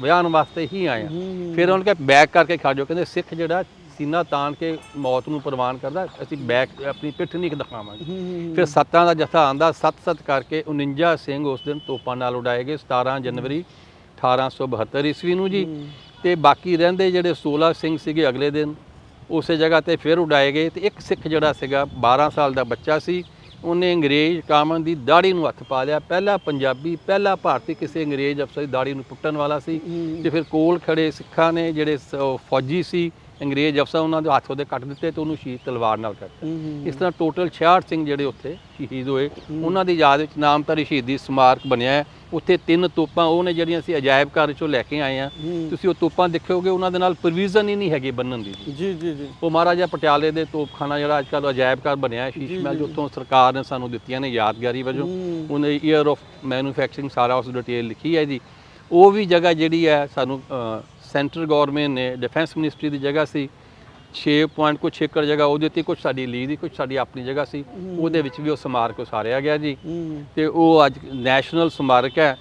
ਵਿਆਹਨ ਵਾਸਤੇ ਹੀ ਆਏ ਆ ਹੂੰ ਫਿਰ ਉਹਨਾਂ ਕਿਹਾ ਬੈਕ ਕਰਕੇ ਖੜ ਜਾਓ। ਕਹਿੰਦੇ ਸਿੱਖ ਜਿਹੜਾ ਸੀਨਾ ਤਾਣ ਕੇ ਮੌਤ ਨੂੰ ਪ੍ਰਵਾਨ ਕਰਦਾ ਅਸੀਂ ਬੈਕ ਆਪਣੀ ਪਿੱਠ ਨਹੀਂ ਦਿਖਾਵਾਂਗੇ। ਫਿਰ ਸੱਤਾਂ ਦਾ ਜਥਾ ਆਂਦਾ। ਸੱਤ ਸੱਤ ਕਰਕੇ 49 ਸਿੰਘ ਉਸ ਦਿਨ ਤੋਪਾਂ ਨਾਲ ਉਡਾਏ ਗਏ 17 ਜਨਵਰੀ 1872 ਈਸਵੀ ਨੂੰ ਜੀ। ਤੇ ਬਾਕੀ ਰਹਿੰਦੇ ਜਿਹੜੇ 16 ਸਿੰਘ ਸੀਗੇ ਅਗਲੇ ਦਿਨ ਉਸੇ ਜਗ੍ਹਾ ਤੇ ਫਿਰ ਉਡਾਏ ਗਏ। ਤੇ ਇੱਕ ਸਿੱਖ ਜਿਹੜਾ ਸੀਗਾ 12 ਸਾਲ ਦਾ ਬੱਚਾ ਸੀ। ਉਹਨੇ ਅੰਗਰੇਜ਼ ਕਾਮਨ ਦੀ ਦਾੜੀ ਨੂੰ ਹੱਥ ਪਾ ਲਿਆ। ਪਹਿਲਾ ਪੰਜਾਬੀ ਪਹਿਲਾ ਭਾਰਤੀ ਕਿਸੇ ਅੰਗਰੇਜ਼ ਅਫਸਰ ਦੀ ਦਾੜੀ ਨੂੰ ਪੁੱਟਣ ਵਾਲਾ ਸੀ। ਤੇ ਫਿਰ ਕੋਲ ਖੜੇ ਸਿੱਖਾਂ ਨੇ ਜਿਹੜੇ ਫੌਜੀ ਸੀ ਅੰਗਰੇਜ਼ ਅਫਸਰ ਉਹਨਾਂ ਦੇ ਹੱਥ ਉਹਦੇ ਕੱਟ ਦਿੱਤੇ ਤੇ ਉਹਨੂੰ ਸ਼ਹੀਦ ਤਲਵਾਰ ਨਾਲ ਹੂੰ ਇਸ ਤਰ੍ਹਾਂ ਟੋਟਲ 66 ਸਿੰਘ ਜਿਹੜੇ ਉੱਥੇ ਸ਼ਹੀਦ ਹੋਏ ਉਹਨਾਂ ਦੀ ਯਾਦ ਵਿੱਚ ਨਾਮਧਾਰੀ ਸ਼ਹੀਦੀ ਸਮਾਰਕ ਬਣਿਆ ਹੈ। ਉੱਥੇ ਤਿੰਨ ਤੋਪਾਂ ਉਹ ਨੇ ਜਿਹੜੀਆਂ ਅਸੀਂ ਅਜਾਇਬ ਘਰ ਚੋਂ ਲੈ ਕੇ ਆਏ ਆ। ਤੁਸੀਂ ਉਹ ਤੋਪਾਂ ਦੇਖੋਗੇ ਉਹਨਾਂ ਦੇ ਨਾਲ ਪ੍ਰੋਵੀਜ਼ਨ ਹੀ ਨਹੀਂ ਹੈਗੀ ਬੰਨਣ ਦੀ ਜੀ। ਜੀ ਜੀ ਉਹ ਮਹਾਰਾਜਾ ਪਟਿਆਲੇ ਦੇ ਤੋਪਖਾਨਾ ਜਿਹੜਾ ਅੱਜ ਕੱਲ੍ਹ ਅਜਾਇਬ ਘਰ ਬਣਿਆ ਹੈ ਸ਼ੀਸ਼ ਮਹਿਲ ਜਿੱਥੋਂ ਸਰਕਾਰ ਨੇ ਸਾਨੂੰ ਦਿੱਤੀਆਂ ਨੇ ਯਾਦਗਾਰੀ ਵਜੋਂ। ਉਹਨੇ ਈਅਰ ਆਫ ਮੈਨੂਫੈਕਚਰਿੰਗ ਸਾਰਾ ਉਸ ਡਿਟੇਲ ਲਿਖੀ ਹੈ ਜੀ। ਉਹ ਵੀ ਜਗ੍ਹਾ ਜਿਹੜੀ ਹੈ ਸਾਨੂੰ ਸੈਂਟਰ ਗਵਰਨਮੈਂਟ ਨੇ ਡਿਫੈਂਸ ਮਿਨਿਸਟਰੀ ਦੀ ਜਗ੍ਹਾ ਸੀ। 6 ਪੁਆਇੰਟ ਕੁਛ ਏਕੜ ਜਗ੍ਹਾ ਉਹਦੇ ਤੇ ਕੁਝ ਸਾਡੀ ਲੀ ਦੀ ਕੁਝ ਸਾਡੀ ਆਪਣੀ ਜਗ੍ਹਾ ਸੀ। ਉਹਦੇ ਵਿੱਚ ਵੀ ਉਹ ਸਮਾਰਕ ਉਸਾਰਿਆ ਗਿਆ ਜੀ। ਤੇ ਉਹ ਅੱਜ ਨੈਸ਼ਨਲ ਸਮਾਰਕ ਹੈ।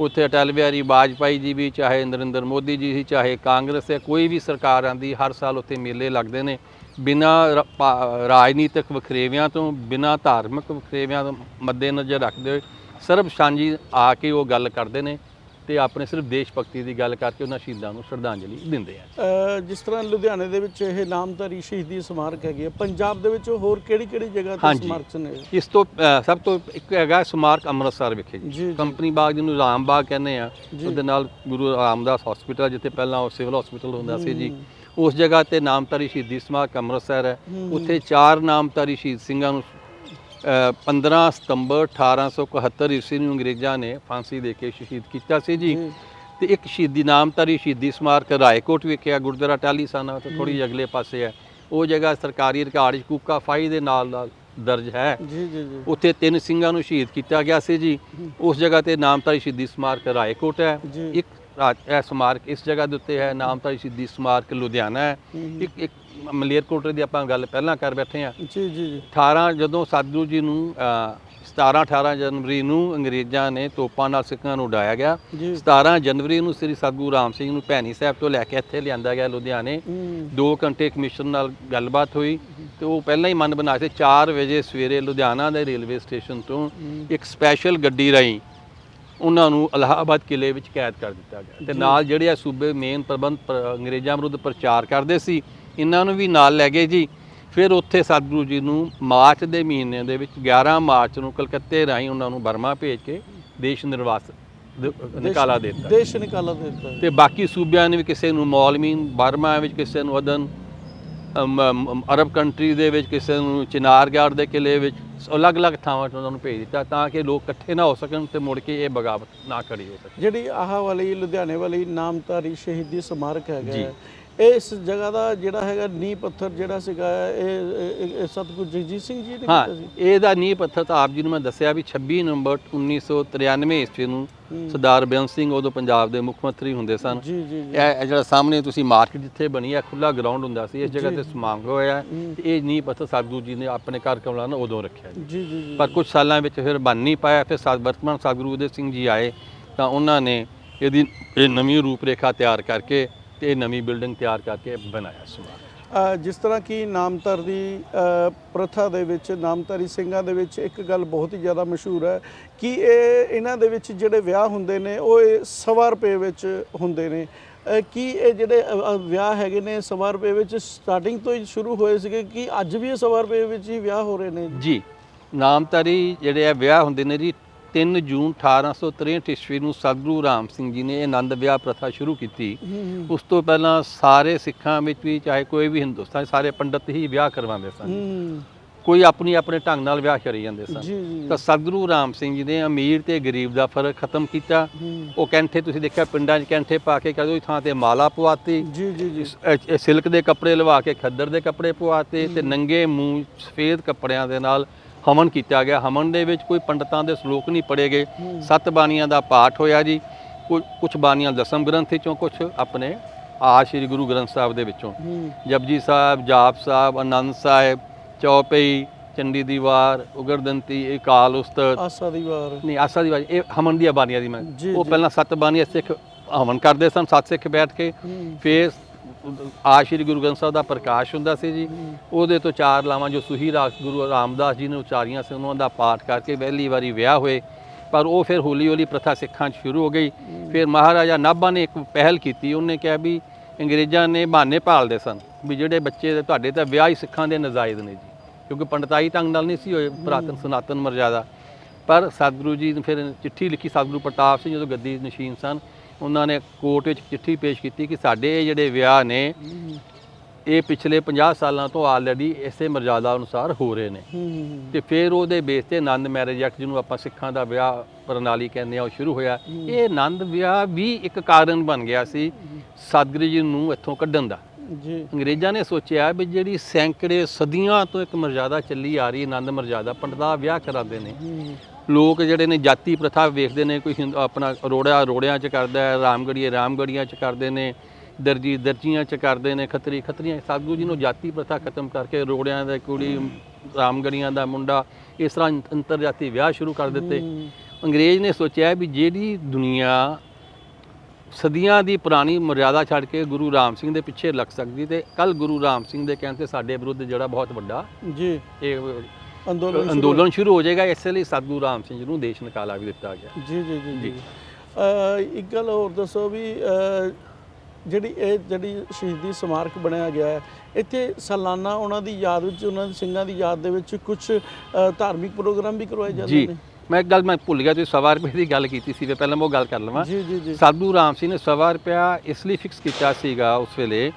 ਉੱਥੇ ਅਟਲ ਬਿਹਾਰੀ ਵਾਜਪਾਈ ਜੀ ਵੀ ਚਾਹੇ ਨਰਿੰਦਰ ਮੋਦੀ ਜੀ ਸੀ ਚਾਹੇ ਕਾਂਗਰਸ ਹੈ ਕੋਈ ਵੀ ਸਰਕਾਰ ਆਂਦੀ ਹਰ ਸਾਲ ਉੱਥੇ ਮੇਲੇ ਲੱਗਦੇ ਨੇ। ਬਿਨਾ ਰਾਜਨੀਤਿਕ ਵਖਰੇਵਿਆਂ ਤੋਂ ਬਿਨਾ ਧਾਰਮਿਕ ਵਖਰੇਵਿਆਂ ਤੋਂ ਮੱਦੇਨਜ਼ਰ ਰੱਖਦੇ ਹੋਏ ਸਰਬ ਸਾਂਝੀ ਆ ਕੇ ਉਹ ਗੱਲ ਕਰਦੇ ਨੇ। ਤੇ ਆਪਣੇ ਸਿਰਫ ਦੇਸ਼ ਭਗਤੀ ਦੀ ਗੱਲ ਕਰਕੇ ਉਹਨਾਂ ਸ਼ਹੀਦਾਂ ਨੂੰ ਸ਼ਰਧਾਂਜਲੀ ਦਿੰਦੇ ਆ। ਜਿਸ ਤਰ੍ਹਾਂ ਲੁਧਿਆਣੇ ਦੇ ਵਿੱਚ ਇਹ ਨਾਮਧਾਰੀ ਸ਼ਹੀਦੀ ਸਮਾਰਕ ਹੈਗੇ ਆ, ਪੰਜਾਬ ਦੇ ਵਿੱਚ ਹੋਰ ਕਿਹੜੀ ਕਿਹੜੀ ਜਗ੍ਹਾ ਤੇ। ਸਮਾਰਕ ਨੇ? ਇਸ ਤੋਂ ਸਭ ਤੋਂ ਇੱਕ ਹੈਗਾ ਸਮਾਰਕ ਅੰਮ੍ਰਿਤਸਰ ਵਿਖੇ ਕੰਪਨੀ ਬਾਗ ਜਿਹਨੂੰ ਰਾਮ ਬਾਗ ਕਹਿੰਦੇ ਆ। ਉਹਦੇ ਨਾਲ ਗੁਰੂ ਰਾਮਦਾਸ ਹਸਪੀਟਲ ਜਿੱਥੇ ਪਹਿਲਾਂ ਉਹ ਸਿਵਲ ਹਸਪੀਟਲ ਹੁੰਦਾ ਸੀ ਜੀ। ਉਸ ਜਗ੍ਹਾ ਤੇ ਨਾਮਧਾਰੀ ਸ਼ਹੀਦੀ ਸਮਾਰਕ ਅੰਮ੍ਰਿਤਸਰ ਹੈ। ਹੂੰ। ਉੱਥੇ ਚਾਰ ਨਾਮਧਾਰੀ ਸ਼ਹੀਦ ਸਿੰਘਾਂ ਨੂੰ 15 ਸਤੰਬਰ 1871 ਈਸਵੀ ਨੂੰ ਅੰਗਰੇਜ਼ਾਂ ਨੇ ਫਾਂਸੀ ਦੇ ਕੇ ਸ਼ਹੀਦ ਕੀਤਾ ਸੀ ਜੀ। ਤੇ ਇੱਕ ਸ਼ਹੀਦੀ ਨਾਮਧਾਰੀ ਸ਼ਹੀਦੀ ਸਮਾਰਕ ਰਾਏਕੋਟ ਵਿਖੇ ਆ ਗੁਰਦੁਆਰਾ ਟਾਹਲੀ ਸਾਨਾ ਤੋਂ ਥੋੜੀ ਅਗਲੇ ਪਾਸੇ ਹੈ। ਉਹ ਜਗ੍ਹਾ ਸਰਕਾਰੀ ਰਿਕਾਰਡ 'ਚ ਕੂਕਾ ਫਾਈ ਦੇ ਨਾਲ ਨਾਲ ਦਰਜ ਹੈ। ਜੀ ਜੀ ਜੀ। ਉੱਥੇ ਤਿੰਨ ਸਿੰਘਾਂ ਨੂੰ ਸ਼ਹੀਦ ਕੀਤਾ ਗਿਆ ਸੀ ਜੀ। ਉਸ ਜਗ੍ਹਾ ਤੇ ਨਾਮਧਾਰੀ ਸ਼ਹੀਦੀ ਸਮਾਰਕ ਰਾਏਕੋਟ ਹੈ। ਇੱਕ ਰਾ- ਇਹ ਸਮਾਰਕ ਇਸ ਜਗ੍ਹਾ ਦੇ ਉੱਤੇ ਹੈ ਨਾਮਧਾਰੀ ਸ਼ਹੀਦੀ ਸਮਾਰਕ ਲੁਧਿਆਣਾ ਹੂੰ। ਇੱਕ ਇੱਕ ਮਲੇਰਕੋਟਲੇ ਦੀ ਆਪਾਂ ਗੱਲ ਪਹਿਲਾਂ ਕਰ ਬੈਠੇ ਹਾਂ। ਜੀ ਜੀ ਜੀ। 18 ਜਦੋਂ ਸਾਧੂ ਜੀ ਨੂੰ ਅ, 17 18 ਜਨਵਰੀ ਨੂੰ ਅੰਗਰੇਜ਼ਾਂ ਨੇ ਤੋਪਾਂ ਨਾਲ ਸਿੱਖਾਂ ਨੂੰ ਉਡਾਇਆ ਗਿਆ। ਜੀ। 17 ਜਨਵਰੀ ਨੂੰ ਸ੍ਰੀ ਸਤਿਗੁਰੂ ਰਾਮ ਸਿੰਘ ਨੂੰ ਭੈਣੀ ਸਾਹਿਬ ਤੋਂ ਲੈ ਕੇ ਇੱਥੇ ਲਿਆਂਦਾ ਗਿਆ ਲੁਧਿਆਣੇ। ਹੂੰ। 2 ਘੰਟੇ ਕਮਿਸ਼ਨ ਨਾਲ ਗੱਲਬਾਤ ਹੋਈ ਤੇ ਉਹ ਪਹਿਲਾਂ ਹੀ ਮਨ ਬਣਾ ਕੇ 4 ਵਜੇ ਸਵੇਰੇ ਲੁਧਿਆਣਾ ਦੇ ਰੇਲਵੇ ਸਟੇਸ਼ਨ ਤੋਂ ਇੱਕ ਸਪੈਸ਼ਲ ਗੱਡੀ ਰਾਹੀਂ ਉਹਨਾਂ ਨੂੰ ਅਲਾਹਾਬਾਦ ਕਿਲੇ ਵਿੱਚ ਕੈਦ ਕਰ ਦਿੱਤਾ ਗਿਆ। ਤੇ ਨਾਲ ਜਿਹੜੇ ਆ ਸੂਬੇ ਮੇਨ ਪ੍ਰਬੰਧ ਅੰਗਰੇਜ਼ਾਂ ਵਿਰੁੱਧ ਪ੍ਰਚਾਰ ਕਰਦੇ ਸੀ ਇਹਨਾਂ ਨੂੰ ਵੀ ਨਾਲ ਲੈ ਗਏ ਜੀ। ਫਿਰ ਉੱਥੇ ਸਤਿਗੁਰੂ ਜੀ ਨੂੰ ਮਾਰਚ ਦੇ ਮਹੀਨੇ ਦੇ ਵਿੱਚ 11 ਮਾਰਚ ਨੂੰ ਕਲਕੱਤੇ ਰਾਹੀਂ ਉਹਨਾਂ ਨੂੰ ਬਰਮਾ ਭੇਜ ਕੇ ਦੇਸ਼ ਨਿਰਵਾਸ ਨਿਕਾਲਾ ਦੇ ਦਿੱਤਾ। ਦੇਸ਼ ਨਿਕਾਲਾ ਦੇ ਦਿੱਤਾ। ਤੇ ਬਾਕੀ ਸੂਬਿਆਂ ਨੇ ਵੀ ਕਿਸੇ ਨੂੰ ਮੌਲਮੀਨ ਬਰਮਾ ਵਿੱਚ ਕਿਸੇ ਨੂੰ ਅਦਨ ਅਰਬ ਕੰਟਰੀ ਦੇ ਵਿੱਚ ਕਿਸੇ ਨੂੰ ਚਿਨਾਰਗੜ੍ਹ ਦੇ ਕਿਲੇ ਵਿੱਚ ਅਲੱਗ-ਅਲੱਗ ਥਾਵਾਂ 'ਤੇ ਉਹਨਾਂ ਨੂੰ ਭੇਜ ਦਿੱਤਾ ਤਾਂ ਕਿ ਲੋਕ ਇਕੱਠੇ ਨਾ ਹੋ ਸਕਣ ਤੇ ਮੁੜ ਕੇ ਇਹ ਬਗਾਵਤ ਨਾ ਕਰੀ ਹੋ ਸਕੇ ਜਿਹੜੀ ਆਹ ਵਾਲੀ ਲੁਧਿਆਣੇ ਵਾਲੀ ਨਾਮਧਾਰੀ ਸ਼ਹੀਦੀ ਸਮਾਰਕ ਹੈਗਾ ਇਸ ਜਗ੍ਹਾ ਦਾ ਜਿਹੜਾ ਹੈਗਾ ਨੀਂਹ ਪੱਥਰ ਜਿਹੜਾ ਸੀਗਾ ਇਹ ਸਤਿਗੁਰੂ ਜਗਜੀਤ ਸਿੰਘ ਜੀ ਨੇ ਕੀਤਾ ਸੀ ਇਹਦਾ ਨੀਂਹ ਪੱਥਰ ਤਾਂ ਆਪ ਜੀ ਨੂੰ ਮੈਂ ਦੱਸਿਆ ਵੀ 26 ਨਵੰਬਰ 1993 ਈਸਵੀ ਨੂੰ। ਸਰਦਾਰ ਬੇਅੰਤ ਸਿੰਘ ਉਦੋਂ ਪੰਜਾਬ ਦੇ ਮੁੱਖ ਮੰਤਰੀ ਹੁੰਦੇ ਸਨ ਇਹ ਜਿਹੜਾ ਸਾਹਮਣੇ ਤੁਸੀਂ ਮਾਰਕੀਟ ਜਿੱਥੇ ਬਣੀ ਹੈ ਖੁੱਲਾ ਗਰਾਊਂਡ ਹੁੰਦਾ ਸੀ ਇਸ ਜਗ੍ਹਾ। ਤੇ ਸਮਾਗਮ ਹੋਇਆ। ਤੇ ਇਹ ਨੀਂਹ ਪੱਥਰ ਸਤਿਗੁਰੂ ਜੀ ਨੇ ਆਪਣੇ ਘਰ ਕਮਲਾ ਨਾਲ ਉਦੋਂ ਰੱਖਿਆ ਜੀ ਜੀ ਪਰ ਕੁਝ ਸਾਲਾਂ ਵਿੱਚ ਫਿਰ ਬਣ ਨਹੀਂ ਪਾਇਆ ਫਿਰ ਸਤ ਵਰਤਮਾਨ ਸਤਿਗੁਰੂ ਉਦੇ ਸਿੰਘ ਜੀ ਆਏ ਤਾਂ ਉਹਨਾਂ ਨੇ ਇਹਦੀ ਇਹ ਨਵੀਂ ਰੂਪਰੇਖਾ ਤਿਆਰ ਕਰਕੇ ਤੇ ਨਵੀਂ ਬਿਲਡਿੰਗ ਤਿਆਰ ਕਰਕੇ ਬਣਾਇਆ ਅ, ਜਿਸ ਤਰ੍ਹਾਂ ਕਿ ਨਾਮਧਰ ਪ੍ਰਥਾ ਦੇ ਵਿੱਚ ਨਾਮਧਾਰੀ ਸਿੰਘਾਂ ਦੇ ਵਿੱਚ ਇੱਕ ਗੱਲ ਬਹੁਤ ਹੀ ਜ਼ਿਆਦਾ ਮਸ਼ਹੂਰ ਹੈ ਕਿ ਇਹ ਇਹਨਾਂ ਦੇ ਵਿੱਚ ਜਿਹੜੇ ਵਿਆਹ ਹੁੰਦੇ ਨੇ ਉਹ ਸਵਾ ਰੁਪਏ ਵਿੱਚ ਹੁੰਦੇ ਨੇ। ਕੀ ਇਹ ਜਿਹੜੇ ਵਿਆਹ ਹੈਗੇ ਨੇ ਸਵਾ ਰੁਪਏ ਵਿੱਚ ਸਟਾਰਟਿੰਗ ਤੋਂ ਹੀ ਸ਼ੁਰੂ ਹੋਏ ਸੀਗੇ ਕਿ ਅੱਜ ਵੀ ਇਹ ਸਵਾ ਰੁਪਏ ਵਿੱਚ ਹੀ ਵਿਆਹ ਹੋ ਰਹੇ ਨੇ? ਜੀ ਨਾਮਧਾਰੀ ਜਿਹੜੇ ਆ ਵਿਆਹ ਹੁੰਦੇ ਨੇ ਜੀ 3 ਜੂਨ 1863 ਈਸਵੀ ਨੂੰ ਸਤਿਗੁਰੂ ਰਾਮ ਸਿੰਘ ਜੀ ਨੇ ਇਹ ਆਨੰਦ ਵਿਆਹ ਪ੍ਰਥਾ ਸ਼ੁਰੂ ਕੀਤੀ। ਉਸ ਤੋਂ ਪਹਿਲਾਂ ਸਾਰੇ ਸਿੱਖਾਂ ਵਿੱਚ ਵੀ ਚਾਹੇ ਕੋਈ ਵੀ ਹਿੰਦੁਸਤਾਨ ਸਾਰੇ ਪੰਡਤ ਹੀ ਵਿਆਹ ਕਰਵਾਉਂਦੇ ਸਨ। ਕੋਈ ਆਪਣੀ ਆਪਣੇ ਢੰਗ ਨਾਲ ਵਿਆਹ ਕਰੀ ਜਾਂਦੇ ਸਨ। ਤਾਂ ਸਤਿਗੁਰੂ ਰਾਮ ਸਿੰਘ ਜੀ ਨੇ ਅਮੀਰ ਤੇ ਗਰੀਬ ਦਾ ਫ਼ਰਕ ਖਤਮ ਕੀਤਾ। ਉਹ ਕੈਂਠੇ ਤੁਸੀਂ ਦੇਖਿਆ ਪਿੰਡਾਂ 'ਚ ਕੈਂਠੇ ਪਾ ਕੇ ਕਦੋਂ ਥਾਂ ਤੇ ਮਾਲਾ ਪਵਾਤੀ। ਜੀ ਜੀ ਜੀ। ਸਿਲਕ ਦੇ ਕੱਪੜੇ ਲਵਾ ਕੇ ਖੱਦਰ ਦੇ ਕੱਪੜੇ ਪਵਾਤੇ ਤੇ ਨੰਗੇ ਮੂੰਹ ਸਫੇਦ ਕੱਪੜਿਆਂ ਦੇ ਨਾਲ ਹਵਨ ਕੀਤਾ ਗਿਆ। ਹਵਨ ਦੇ ਵਿੱਚ ਕੋਈ ਪੰਡਤਾਂ ਦੇ ਸ਼ਲੋਕ ਨਹੀਂ ਪੜੇ ਗਏ। ਸੱਤ ਬਾਣੀਆਂ ਦਾ ਪਾਠ ਹੋਇਆ ਜੀ। ਕੁਝ ਬਾਣੀਆਂ ਦਸਮ ਗ੍ਰੰਥ ਵਿੱਚੋਂ ਕੁਝ ਆਪਣੇ ਆ ਸ੍ਰੀ ਗੁਰੂ ਗ੍ਰੰਥ ਸਾਹਿਬ ਦੇ ਵਿੱਚੋਂ। ਜਪਜੀ ਸਾਹਿਬ ਜਾਪ ਸਾਹਿਬ ਆਨੰਦ ਸਾਹਿਬ ਚੌਪਈ ਚੰਡੀ ਦੀਵਾਰ ਉਗਰਦੰਤੀ ਅਕਾਲ ਉਸਤਤ। ਆਸਾ ਦੀ ਵਾਰ। ਨਹੀਂ ਆਸਾ ਦੀ ਬਾਣੀ ਇਹ ਹਮਨ ਦੀਆਂ ਬਾਣੀਆਂ ਦੀ ਮੈਂ। ਉਹ। ਪਹਿਲਾਂ ਸੱਤ ਬਾਣੀਆਂ ਸਿੱਖ ਹਵਨ ਕਰਦੇ ਸਨ। ਸੱਤ ਸਿੱਖ ਬੈਠ ਕੇ ਫਿਰ ਆ ਸ਼੍ਰੀ ਗੁਰੂ ਗ੍ਰੰਥ ਸਾਹਿਬ ਦਾ ਪ੍ਰਕਾਸ਼ ਹੁੰਦਾ ਸੀ ਜੀ, ਉਹਦੇ ਤੋਂ ਚਾਰ ਲਾਵਾਂ ਜੋ ਸੁਹੀ ਰਾਗ ਗੁਰੂ ਰਾਮਦਾਸ ਜੀ ਨੇ ਉਚਾਰੀਆਂ ਸੀ, ਉਹਨਾਂ ਦਾ ਪਾਠ ਕਰਕੇ ਪਹਿਲੀ ਵਾਰੀ ਵਿਆਹ ਹੋਏ। ਪਰ ਉਹ ਫਿਰ ਹੌਲੀ ਹੌਲੀ ਪ੍ਰਥਾ ਸਿੱਖਾਂ 'ਚ ਸ਼ੁਰੂ ਹੋ ਗਈ। ਫਿਰ ਮਹਾਰਾਜਾ ਨਾਭਾ ਨੇ ਇੱਕ ਪਹਿਲ ਕੀਤੀ, ਉਹਨੇ ਕਿਹਾ ਵੀ ਅੰਗਰੇਜ਼ਾਂ ਨੇ ਬਹਾਨੇ ਭਾਲਦੇ ਸਨ ਵੀ ਜਿਹੜੇ ਬੱਚੇ ਤੁਹਾਡੇ ਤਾਂ ਵਿਆਹ ਹੀ ਸਿੱਖਾਂ ਦੇ ਨਜਾਇਜ਼ ਨੇ ਜੀ, ਕਿਉਂਕਿ ਪੰਡਤਾਈ ਢੰਗ ਨਾਲ ਨਹੀਂ ਸੀ ਹੋਏ, ਪੁਰਾਤਨ ਸਨਾਤਨ ਮਰਜ਼ਾਦਾ। ਪਰ ਸਤਿਗੁਰੂ ਜੀ ਨੇ ਫਿਰ ਚਿੱਠੀ ਲਿਖੀ, ਸਤਿਗੁਰੂ ਪ੍ਰਤਾਪ ਸਿੰਘ ਜਦੋਂ ਗੱਦੀ ਨਸ਼ੀਨ ਸਨ ਉਹਨਾਂ ਨੇ ਕੋਰਟ ਵਿੱਚ ਚਿੱਠੀ ਪੇਸ਼ ਕੀਤੀ ਕਿ ਸਾਡੇ ਜਿਹੜੇ ਵਿਆਹ ਨੇ ਇਹ ਪਿਛਲੇ 50 ਸਾਲਾਂ ਤੋਂ ਆਲਰੇਡੀ ਇਸੇ ਮਰਜ਼ਾਦਾ ਅਨੁਸਾਰ ਹੋ ਰਹੇ ਨੇ। ਤੇ ਫਿਰ ਉਹਦੇ ਬੇਸ ਤੇ ਆਨੰਦ ਮੈਰਿਜ ਐਕਟ ਜਿਹਨੂੰ ਆਪਾਂ ਸਿੱਖਾਂ ਦਾ ਵਿਆਹ ਪ੍ਰਣਾਲੀ ਕਹਿੰਦੇ ਆ ਉਹ ਸ਼ੁਰੂ ਹੋਇਆ। ਇਹ ਆਨੰਦ ਵਿਆਹ ਵੀ ਇੱਕ ਕਾਰਨ ਬਣ ਗਿਆ ਸੀ ਸਤਿਗੁਰੂ ਜੀ ਨੂੰ ਇੱਥੋਂ ਕੱਢਣ ਦਾ। ਜੀ। ਅੰਗਰੇਜ਼ਾਂ ਨੇ ਸੋਚਿਆ ਵੀ ਜਿਹੜੀ ਸੈਂਕੜੇ ਸਦੀਆਂ ਤੋਂ ਇੱਕ ਮਰਜ਼ਾਦਾ ਚੱਲੀ ਆ ਰਹੀ ਆਨੰਦ ਮਰਜ਼ਾਦਾ ਪੰਡਤਾਂ ਵਿਆਹ ਕਰਾਉਂਦੇ ਨੇ। ਲੋਕ ਜਿਹੜੇ ਨੇ ਜਾਤੀ ਪ੍ਰਥਾ ਵੇਖਦੇ ਨੇ ਕੋਈ ਆਪਣਾ ਰੋੜਿਆ ਰੋੜਿਆਂ ਚ ਕਰਦਾ ਹੈ ਰਾਮਗੜੀਏ ਰਾਮਗੜੀਆਂ ਚ ਕਰਦੇ ਨੇ ਦਰਜੀ ਦਰਜੀਆਂ ਚ ਕਰਦੇ ਨੇ ਖੱਤਰੀ ਖੱਤਰੀਆਂ ਸਾਧੂ ਜੀ ਨੂੰ ਜਾਤੀ ਪ੍ਰਥਾ ਖਤਮ ਕਰਕੇ ਰੋੜਿਆਂ ਦਾ ਕੁੜੀ ਰਾਮਗੜੀਆਂ ਦਾ ਮੁੰਡਾ ਇਸ ਤਰ੍ਹਾਂ ਅੰਤਰ ਜਾਤੀ ਵਿਆਹ ਸ਼ੁਰੂ ਕਰ ਦਿੱਤੇ। ਅੰਗਰੇਜ਼ ਨੇ ਸੋਚਿਆ ਵੀ ਜਿਹੜੀ ਦੁਨੀਆ ਸਦੀਆਂ ਦੀ ਪੁਰਾਣੀ ਮਰਿਆਦਾ ਛੱਡ ਕੇ ਗੁਰੂ ਰਾਮ ਸਿੰਘ ਦੇ ਪਿੱਛੇ ਲੱਗ ਸਕਦੀ ਤੇ ਕੱਲ ਗੁਰੂ ਰਾਮ ਸਿੰਘ ਦੇ ਕਹਿਣ ਤੇ ਸਾਡੇ ਵਿਰੁੱਧ ਜਿਹੜਾ ਬਹੁਤ ਵੱਡਾ ਜੀ ਇਹ ਅੰਦੋਲਨ ਅੰਦੋਲਨ ਸ਼ੁਰੂ ਹੋ ਜਾਏਗਾ ਇਸੇ ਲਈ ਸਤਿਗੁਰੂ ਰਾਮ ਸਿੰਘ ਜੀ ਨੂੰ ਦੇਸ਼ ਨਿਕਾਲਾ ਵੀ ਦਿੱਤਾ ਗਿਆ। ਜੀ ਜੀ ਜੀ ਜੀ। ਇੱਕ ਗੱਲ ਹੋਰ ਦੱਸੋ ਵੀ ਜਿਹੜੀ ਇਹ ਜਿਹੜੀ ਸ਼ਹੀਦੀ ਸਮਾਰਕ ਬਣਾਇਆ ਗਿਆ ਹੈ ਇੱਥੇ ਸਾਲਾਨਾ ਉਹਨਾਂ ਦੀ ਯਾਦ ਵਿੱਚ ਉਹਨਾਂ ਦੇ ਸਿੰਘਾਂ ਦੀ ਯਾਦ ਦੇ ਵਿੱਚ ਕੁਝ ਧਾਰਮਿਕ ਪ੍ਰੋਗਰਾਮ ਵੀ ਕਰਵਾਏ ਜਾਂਦੇ ਜੀ। ਨੇ? ਮੈਂ ਇੱਕ ਗੱਲ ਮੈਂ ਭੁੱਲ ਗਿਆ ਤੁਸੀਂ ਸਵਾ ਰੁਪਏ ਦੀ ਗੱਲ ਕੀਤੀ ਸੀ ਵੀ ਪਹਿਲਾਂ ਮੈਂ ਉਹ ਗੱਲ ਕਰ ਲਵਾਂ। ਜੀ ਜੀ ਜੀ। ਸਾਧੂ ਰਾਮ ਸਿੰਘ ਨੇ ਸਵਾ ਰੁਪਇਆ ਇਸ ਲਈ ਫਿਕਸ ਕੀਤਾ ਸੀਗਾ ਉਸ ਵੇਲੇ।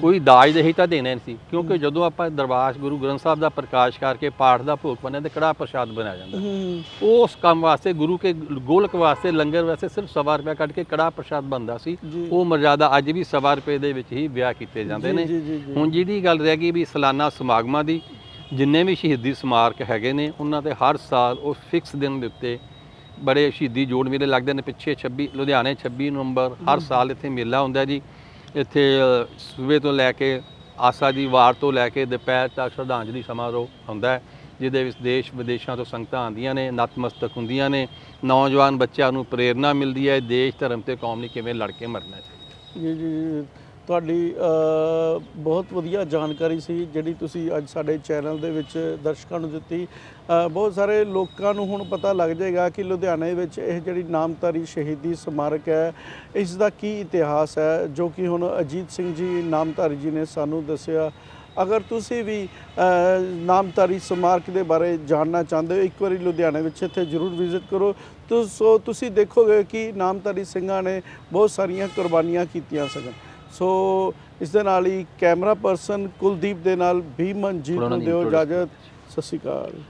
ਕੋਈ ਦਾਜ ਦੇ ਹੀ ਤਾਂ ਦੇਣਾ ਨਹੀਂ ਸੀ ਕਿਉਂਕਿ ਜਦੋਂ ਆਪਾਂ ਦਰਬਾਰ ਗੁਰੂ ਗ੍ਰੰਥ ਸਾਹਿਬ ਦਾ ਪ੍ਰਕਾਸ਼ ਕਰਕੇ ਪਾਠ ਦਾ ਭੋਗ ਹਾਂ ਤੇ ਕੜਾ ਪ੍ਰਸ਼ਾਦ ਬਣਾਇਆ ਜਾਂਦਾ। ਉਸ ਕੰਮ ਵਾਸਤੇ ਗੁਰੂ ਕੇ ਗੋਲਕ ਵਾਸਤੇ ਲੰਗਰ ਵਾਸਤੇ ਸਿਰਫ ਸਵਾ ਰੁਪਇਆ ਕੱਢ ਕੇ ਕੜਾ ਪ੍ਰਸ਼ਾਦ ਬਣਦਾ ਸੀ। ਉਹ ਮਰਜ਼ਾਦਾ ਅੱਜ ਵੀ ਸਵਾ ਰੁਪਏ ਦੇ ਵਿੱਚ ਹੀ ਵਿਆਹ ਕੀਤੇ ਜਾਂਦੇ ਨੇ। ਹੁਣ ਜਿਹੜੀ ਗੱਲ ਰਹਿ ਗਈ ਵੀ ਸਾਲਾਨਾ ਸਮਾਗਮਾਂ ਦੀ ਜਿੰਨੇ ਵੀ ਸ਼ਹੀਦੀ ਸਮਾਰਕ ਹੈਗੇ ਨੇ ਉਹਨਾਂ ਤੇ ਹਰ ਸਾਲ ਉਹ ਫਿਕਸ ਦਿਨ ਦੇ ਉੱਤੇ ਬੜੇ ਸ਼ਹੀਦੀ ਜੋੜ ਮੇਲੇ ਲੱਗਦੇ ਨੇ ਪਿੱਛੇ 26 ਲੁਧਿਆਣੇ 26 ਨਵੰਬਰ ਹਰ ਸਾਲ ਇੱਥੇ ਮੇਲਾ ਹੁੰਦਾ ਜੀ। ਇੱਥੇ ਸਵੇਰ ਤੋਂ ਲੈ ਕੇ ਆਸਾ ਦੀ ਵਾਰ ਤੋਂ ਲੈ ਕੇ ਦੁਪਹਿਰ ਤੱਕ ਸ਼ਰਧਾਂਜਲੀ ਸਮਾਰੋਹ ਹੁੰਦਾ ਜਿਹਦੇ ਵਿੱਚ ਦੇਸ਼ ਵਿਦੇਸ਼ਾਂ ਤੋਂ ਸੰਗਤਾਂ ਆਉਂਦੀਆਂ ਨੇ ਨਤਮਸਤਕ ਹੁੰਦੀਆਂ ਨੇ ਨੌਜਵਾਨ ਬੱਚਿਆਂ ਨੂੰ ਪ੍ਰੇਰਣਾ ਮਿਲਦੀ ਹੈ ਦੇਸ਼ ਧਰਮ ਤੇ ਕੌਮ ਲਈ ਕਿਵੇਂ ਲੜ ਕੇ ਮਰਨਾ ਚਾਹੀਦਾ। ਜੀ ਜੀ। ਤੁਹਾਡੀ ਬਹੁਤ ਵਧੀਆ ਜਾਣਕਾਰੀ ਸੀ ਜਿਹੜੀ ਤੁਸੀਂ ਅੱਜ ਸਾਡੇ ਚੈਨਲ ਦੇ ਵਿੱਚ ਦਰਸ਼ਕਾਂ ਨੂੰ ਦਿੱਤੀ। ਬਹੁਤ ਸਾਰੇ ਲੋਕਾਂ ਨੂੰ ਹੁਣ ਪਤਾ ਲੱਗ ਜਾਏਗਾ ਕਿ ਲੁਧਿਆਣੇ ਵਿੱਚ ਇਹ ਜਿਹੜੀ ਨਾਮਧਾਰੀ ਸ਼ਹੀਦੀ ਸਮਾਰਕ ਹੈ ਇਸ ਦਾ ਕੀ ਇਤਿਹਾਸ ਹੈ ਜੋ ਕਿ ਹੁਣ ਅਜੀਤ ਸਿੰਘ ਜੀ ਨਾਮਧਾਰੀ ਜੀ ਨੇ ਸਾਨੂੰ ਦੱਸਿਆ। ਅਗਰ ਤੁਸੀਂ ਵੀ ਅ, ਨਾਮਧਾਰੀ ਸਮਾਰਕ ਦੇ ਬਾਰੇ ਜਾਣਨਾ ਚਾਹੁੰਦੇ ਹੋ ਇੱਕ ਵਾਰੀ ਲੁਧਿਆਣੇ ਵਿੱਚ ਇੱਥੇ ਜ਼ਰੂਰ ਵਿਜ਼ਿਟ ਕਰੋ। ਤੋ ਸੋ ਤੁਸੀਂ ਦੇਖੋਗੇ ਕਿ ਨਾਮਧਾਰੀ ਸਿੰਘਾਂ ਨੇ ਬਹੁਤ ਸਾਰੀਆਂ ਕੁਰਬਾਨੀਆਂ ਕੀਤੀਆਂ ਸਨ ਸੋ ਇਸ ਦੇ ਨਾਲ ਹੀ ਕੈਮਰਾ ਪਰਸਨ ਕੁਲਦੀਪ ਦੇ ਨਾਲ ਭੀਮਨਜੀਤ ਨੂੰ ਦਿਓ। ਇਜਾਜ਼ਤ ਸਤਿ ਸ਼੍ਰੀ ਅਕਾਲ